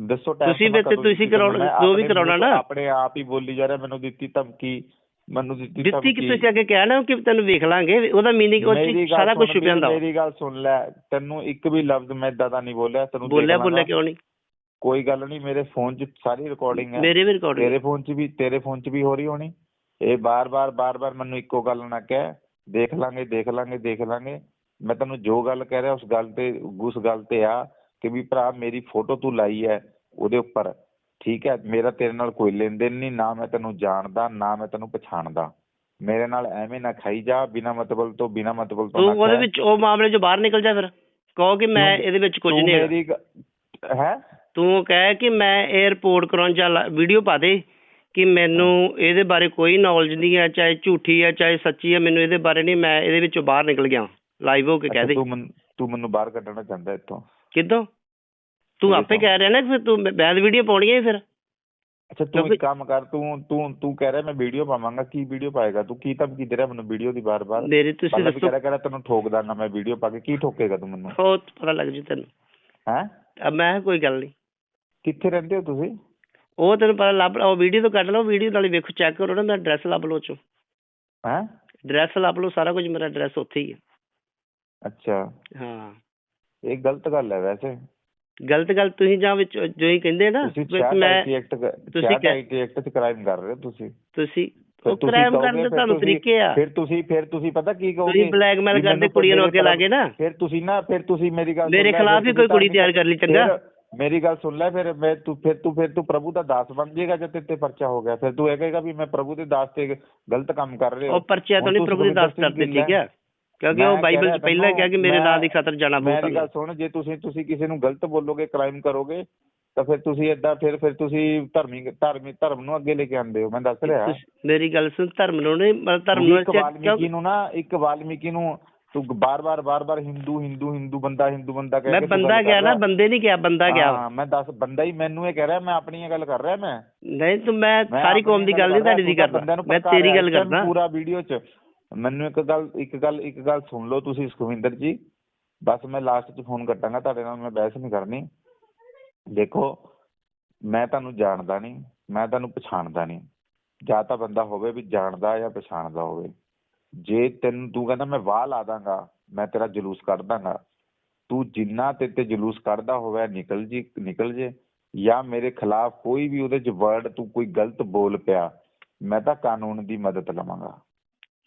ਦੱਸੋ ਟਾਈਮ ਤੁਸੀਂ ਵਿੱਚ ਤੁਸੀਂ ਕਰਾਉਣਾ- ਜੋ ਵੀ ਕਰਾਉਣਾ ਨਾ। ਆਪਣੇ ਆਪ ਹੀ ਬੋਲੀ ਜਾ ਰਿਹਾ ਮੈਨੂੰ ਦਿੱਤੀ ਧਮਕੀ। ਮੈਨੂੰ ਦਿੱਤੀ ਦਿੱਤੀ ਕਿ? ਤੁਸੀਂ ਅੱਗੇ ਕਿਹਾ ਨਾ ਕਿ ਤੈਨੂੰ ਵੇਖ ਲਾਂਗੇ ਉਹਦਾ ਮੀਨਿੰਗ ਉਹ ਮੇਰੀ ਗੱਲ ਸਾਰਾ ਕੁਝ ਸੁਣ ਛੁਪਿਆ ਹੁੰਦਾ। ਮੇਰੀ ਗੱਲ ਸੁਣ ਲੈ ਤੈਨੂੰ ਇੱਕ ਵੀ ਲਫ਼ਜ਼ ਮੈਂ ਏਦਾਂ ਦਾ ਨਹੀਂ ਬੋਲਿਆ ਤੈਨੂੰ ਬੋਲਿਆ ਬੋਲਿਆ। ਕਿਉਂ ਨਹੀਂ? ਕੋਈ ਗੱਲ ਨਹੀਂ ਮੇਰੇ ਫੋਨ 'ਚ ਸਾਰੀ ਰਿਕਾਰਡਿੰਗ ਹੈ। ਮੇਰੇ ਵੀ ਰਿਕਾਰਡ ਤੇਰੇ ਫੋਨ 'ਚ ਵੀ ਤੇਰੇ ਫੋਨ 'ਚ ਵੀ ਹੋ ਰਹੀ ਹੋਣੀ। ਇਹ ਬਾਰ-ਬਾਰ ਬਾਰ-ਬਾਰ ਮੈਨੂੰ ਇੱਕੋ ਗੱਲ ਨਾ ਕਹਿ। ਦੇਖ ਲਾਂਗੇ ਦੇਖ ਲਾਂਗੇ ਦੇਖ ਲਾਂਗੇ। ਮੈਂ ਤੈਨੂੰ ਜੋ ਗੱਲ ਕਹਿ ਰਿਹਾ ਉਸ ਗੱਲ ਤੇ ਉਸ ਗੱਲ ਤੇ ਆ ਕਿ ਵੀ ਭਰਾ ਮੇਰੀ ਫੋਟੋ ਤੂੰ ਲਾਈ ਹੈ ਉਹਦੇ ਉੱਪਰ। ਠੀਕ ਹੈ ਮੇਰਾ ਤੇਰੇ ਨਾਲ ਕੋਈ ਲੈਣ ਦੇਣ ਨਹੀਂ ਨਾ ਮੈਂ ਤੈਨੂੰ ਜਾਣਦਾ ਨਾ ਮੈਂ ਤੈਨੂੰ ਪਛਾਣਦਾ। ਮੇਰੇ ਨਾਲ ਐਵੇਂ ਨਾ ਖਾਈ ਜਾ ਬਿਨਾ ਮਤਲਬ ਤੋਂ ਬਿਨਾ ਮਤਲਬ ਤੋਂ ਤੂੰ ਨਾ ਉਹਦੇ। ਵਿੱਚ ਉਹ ਮਾਮਲੇ 'ਚੋਂ ਬਾਹਰ ਨਿਕਲ ਜਾ ਫਿਰ। ਕਹੋ ਕਿ ਮੈਂ ਇਹਦੇ ਵਿੱਚ ਕੁਝ ਨਹੀਂ ਹੈਗਾ। ਹੈ? ਤੂੰ ਕਹਿ ਕਿ ਮੈਂ ਇਹ ਰਿਪੋਰਟ ਕਰਾਉਣ ਜਾਂ ਵੀਡੀਓ ਪਾ ਦੇ ਕਿ ਮੈਨੂੰ ਇਹਦੇ ਬਾਰੇ ਕੋਈ ਨੌਲੇਜ ਨਹੀਂ ਹੈ ਚਾਹੇ ਝੂਠੀ ਹੈ ਚਾਹੇ ਸੱਚੀ ਹੈ ਮੈਨੂੰ ਇਹਦੇ ਬਾਰੇ ਨਹੀਂ ਮੈਂ ਇਹਦੇ ਵਿੱਚੋਂ ਬਾਹਰ ਨਿਕਲ ਗਿਆ। ਲਾਈਵ ਹੋ ਕੇ ਕਹਿ ਦੇ। ਤੂੰ ਮੈਨੂੰ ਤੂੰ ਮੈਨੂੰ ਬਾਹਰ ਕੱਢਣਾ ਚਾਹੁੰਦਾ ਇੱਥੋਂ। ਕਿੱਦੋਂ ਤੂੰ ਆਪੇ। ਕਹਿ ਰਿਹਾ ਨਾ ਕਿ ਫਿਰ ਤੂੰ ਮੈਂ ਵੀਡੀਓ ਪਾਉਣੀ ਹੈ ਫਿਰ। ਅੱਛਾ ਤੂੰ ਇੱਕ ਕੰਮ ਕਰ ਤੂੰ ਤੂੰ ਤੂੰ ਕਹਿ ਰਿਹਾ ਮੈਂ ਵੀਡੀਓ ਪਾਵਾਂਗਾ ਕੀ ਵੀਡੀਓ ਪਾਏਗਾ? ਤੂੰ ਕੀ ਧਮਕੀ ਦੇ ਰਿਹਾ ਮੈਨੂੰ ਵੀਡੀਓ ਦੀ ਬਾਰ-ਬਾਰ ਮੇਰੇ ਤੁਸੀਂ ਦੱਸੋ। ਕਹਿ ਰਿਹਾ ਤੈਨੂੰ ਠੋਕ ਦਾਂਗਾ ਮੈਂ ਵੀਡੀਓ ਪਾ ਕੇ ਕੀ ਠੋਕੇਗਾ ਤੂੰ ਮੈਨੂੰ? ਬਹੁਤ ਪਤਾ ਲੱਗ ਜੂ ਤੈਨੂੰ। ਹੈ? ਅਬ ਮੈਂ ਕੋਈ ਗੱਲ ਨਹੀਂ। ਕਿੱਥੇ ਰਹਿੰਦੇ ਹੋ ਤੁਸੀਂ? ਉਹ ਤੈਨੂੰ ਪਤਾ ਲੱਭ ਉਹ ਵੀਡੀਓ ਤੋਂ ਕੱਢ ਲਓ ਵੀਡੀਓ ਨਾਲੇ ਵੇਖੋ ਚੈੱਕ ਕਰੋ ਨਾ ਮੇਰਾ ਐਡਰੈਸ ਲੱਭ ਲਓ ਚੋ। ਹੈ? ਐਡਰੈਸ ਲੱਭ ਲਓ ਸਾਰਾ ਕੁਝ ਮੇਰਾ ਐਡਰੈਸ ਉੱਥੇ ਹੀ ਹੈ ਅੱਛਾ। ਹਾਂ। ਇਹ ਗਲਤ ਗੱਲ ਹੈ ਵੈਸੇ। ਗਲਤ ਗੱਲ ਤੁਸੀਂ ਜਾਂ ਵਿੱਚ ਜੋ ਹੀ ਕਹਿੰਦੇ ਨਾ ਤੁਸੀਂ ਵਿੱਚ 66 ਮੈਂ ਤੁਸੀਂ 66 ਕਹਿ- ਆਈਟੀ ਐਕਟ ਚ ਕ੍ਰਾਈਮ ਕਰ ਰਹੇ ਹੋ ਤੁਸੀਂ। ਤੁਸੀਂ ਕ੍ਰਾਈਮ ਕਰਨ ਦੇ ਤੁਹਾਨੂੰ ਤਰੀਕੇ ਆ। ਫਿਰ ਤੁਸੀਂ ਫਿਰ ਤੁਸੀਂ ਪਤਾ ਕੀ ਕਹੋਗੇ? ਤੁਸੀਂ ਬਲੈਕਮੇਲ ਵੀ ਕਰਦੇ ਕੁੜੀਆਂ ਨੂੰ ਅੱਗੇ ਲਾਗੇ ਨਾ। ਫਿਰ ਤੁਸੀਂ ਨਾ ਫਿਰ ਤੁਸੀਂ ਮੇਰੀ ਗੱਲ ਮੇਰੇ ਸੁਣ ਲੈ, ਖਿਲਾਫ ਹੀ ਕੋਈ ਕੁੜੀ ਤਿਆਰ ਕਰ ਲਈ ਚੰਗਾ। ਮੇਰੀ ਗੱਲ ਸੁਣ ਲੈ ਫਿਰ ਮੈਂ ਤੂੰ ਫਿਰ ਤੂੰ ਫਿਰ ਤੂੰ ਪ੍ਰਭੂ ਦਾ ਦਾਸ ਬਣ ਜਾਏਗਾ ਜਦ ਤੇਰੇ ਤੇ ਪਰਚਾ ਹੋ ਗਿਆ। ਫਿਰ ਤੂੰ ਇਹ ਕਹੇਗਾ ਵੀ ਮੈਂ ਪ੍ਰਭੂ ਦੇ ਦਾਸ ਤੇ ਗਲਤ ਕੰਮ ਕਰ ਰਿਹਾ। ਉਹ ਪਰਚਿਆ ਤੋਂ ਨਹੀਂ ਤੂੰ ਪ੍ਰਭੂ ਦੇ ਦਾਸ ਕਰਦੇ ਠੀਕ ਹੈ ਕਿਉਂਕਿ ਮੈਂ ਉਹ ਬਾਈਬਲ ਚ ਪਹਿਲਾਂ ਕਿਹਾ ਕਿ ਮੇਰੇ ਮੈਂ- ਨਾਂ ਦੀ ਖਾਤਰ ਜਾਣਾ ਮੇਰੀ ਪਊਗਾ ਗੱਲ ਸੁਣ ਜੇ ਤੁਸੀਂ ਤੁਸੀਂ ਕਿਸੇ ਨੂੰ ਗਲਤ ਬੋਲੋਗੇ ਕ੍ਰਾਈਮ ਕਰੋਗੇ ਤਾਂ ਫਿਰ ਤੁਸੀਂ ਏਦਾਂ ਫਿਰ ਫਿਰ ਤੁਸੀਂ ਧਰਮੀ ਧਰਮੀ ਧਰਮ ਨੂੰ ਅੱਗੇ ਲੈ ਕੇ ਆਉਂਦੇ ਹੋ ਮੈਂ ਦੱਸ ਰਿਹਾ। ਮੇਰੀ ਗੱਲ ਸੁਣ ਧਰਮ ਨੂੰ ਨਹੀਂ ਮਤਲਬ ਧਰਮ ਨੂੰ ਇੱਕ ਵਾਲਮੀਕੀ ਨੂੰ ਨਾ ਇੱਕ ਵਾਲਮੀਕੀ ਨੂੰ ਤੂੰ ਬਾਰ-ਬਾਰ ਬਾਰ-ਬਾਰ ਹਿੰਦੂ ਹਿੰਦੂ ਹਿੰਦੂ ਬੰਦਾ ਹਿੰਦੂ ਬੰਦਾ ਕਹਿ ਮੈਂ ਕੇ ਤੂੰ ਬੰਦਾ ਗਿਆ ਨਾ। ਬੰਦੇ ਨਹੀਂ ਗਿਆ ਬੰਦਾ ਗਿਆ। ਹਾਂ ਮੈਂ ਦੱਸ ਬੰਦਾ ਹੀ ਮੈਨੂੰ ਇਹ ਕਹਿ ਰਿਹਾ ਮੈਂ ਆਪਣੀ ਗੱਲ ਕਰ ਰਿਹਾ ਮੈਂ। ਨਹੀਂ ਤੂੰ ਮੈਂ ਮੈਂ ਸਾਰੀ ਕੌਮ ਦੀ ਗੱਲ ਨਹੀਂ ਤੁਹਾਡੀ ਦੀ ਕਰਦਾ। ਮੈਂ ਤੇਰੀ ਗੱਲ ਕਰਦਾ। ਪੂਰਾ ਵੀਡੀਓ 'ਚ। ਮੈਨੂੰ ਇੱਕ ਗੱਲ ਇੱਕ ਗੱਲ ਇੱਕ ਗੱਲ ਸੁਣ ਲਓ ਤੁਸੀਂ ਸੁਖਵਿੰਦਰ ਜੀ। ਬਸ ਮੈਂ ਲਾਸਟ 'ਚ ਫੋਨ ਕੱਟਾਂਗਾ, ਤੁਹਾਡੇ ਨਾਲ ਮੈਂ ਬਹਿਸ ਨਹੀਂ ਕਰਨੀ। ਦੇਖੋ, ਮੈਂ ਤੁਹਾਨੂੰ ਜਾਣਦਾ ਨਹੀਂ, ਮੈਂ ਤੁਹਾਨੂੰ ਪਛਾਣਦਾ ਨਹੀਂ। ਜਾਂ ਤਾਂ ਬੰਦਾ ਹੋਵੇ ਵੀ ਜਾਣਦਾ ਜਾਂ ਪਛਾਣਦਾ ਹੋਵੇ। ਜੇ ਤੈਨੂੰ, ਤੂੰ ਕਹਿੰਦਾ ਮੈਂ ਵਾਹ ਲਾ ਦਾਂਗਾ, ਮੈਂ ਤੇਰਾ ਜਲੂਸ ਕੱਢ ਦਾਂਗਾ। ਤੂੰ ਜਿੰਨਾ ਤੇ ਤੇ ਜਲੂਸ ਕੱਢਦਾ ਹੋਵੇ, ਨਿਕਲ ਜੀ, ਨਿਕਲ ਜੇ। ਜਾਂ ਮੇਰੇ ਖਿਲਾਫ ਕੋਈ ਵੀ ਉਹਦੇ ਚ ਵਰਡ ਤੂੰ ਕੋਈ ਗਲਤ ਬੋਲ ਪਿਆ, ਮੈਂ ਤਾਂ ਕਾਨੂੰਨ ਦੀ ਮਦਦ ਲਵਾਂਗਾ।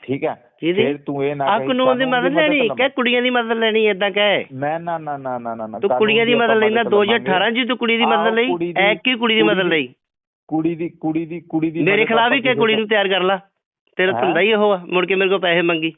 ਠੀਕ ਹੈ? ਫਿਰ ਤੂੰ ਇਹ ਨਾ ਕਹੀਂ ਕਾਨੂੰਨ ਦੀ ਮਦਦ ਲੈਣੀ। ਕਹਿ ਕੁੜੀਆਂ ਦੀ ਮਦਦ ਲੈਣੀ ਏਦਾਂ ਕਹਿ ਮੈਂ ਨਾ ਨਾ ਨਾ ਨਾ ਨਾ ਨਾ ਤੂੰ ਕੁੜੀਆਂ ਦੀ ਮਦਦ ਲੈਣਾ ਮਦਦ 2018 ਲਵਾਂਗੇ। ਚ ਤੂੰ ਕੁੜੀ ਦੀ ਮਦਦ ਲਈ ਐ ਕੀ ਕੁੜੀ ਦੀ ਮਦਦ ਲਈ ਕੁੜੀ ਦੀ ਕੁੜੀ ਦੀ ਕੁੜੀ ਦੀ ਮੇਰੇ ਖਿਲਾਫ ਹੀ ਕਿ ਕੁੜੀ ਨੂੰ ਤਿਆਰ ਕਰ ਲਾ ਤੇਰਾ? ਧੰਦਾ ਹੀ ਉਹ ਆ ਮੁੜ ਕੇ ਮੇਰੇ ਕੋਲ ਪੈਸੇ ਮੰਗੀ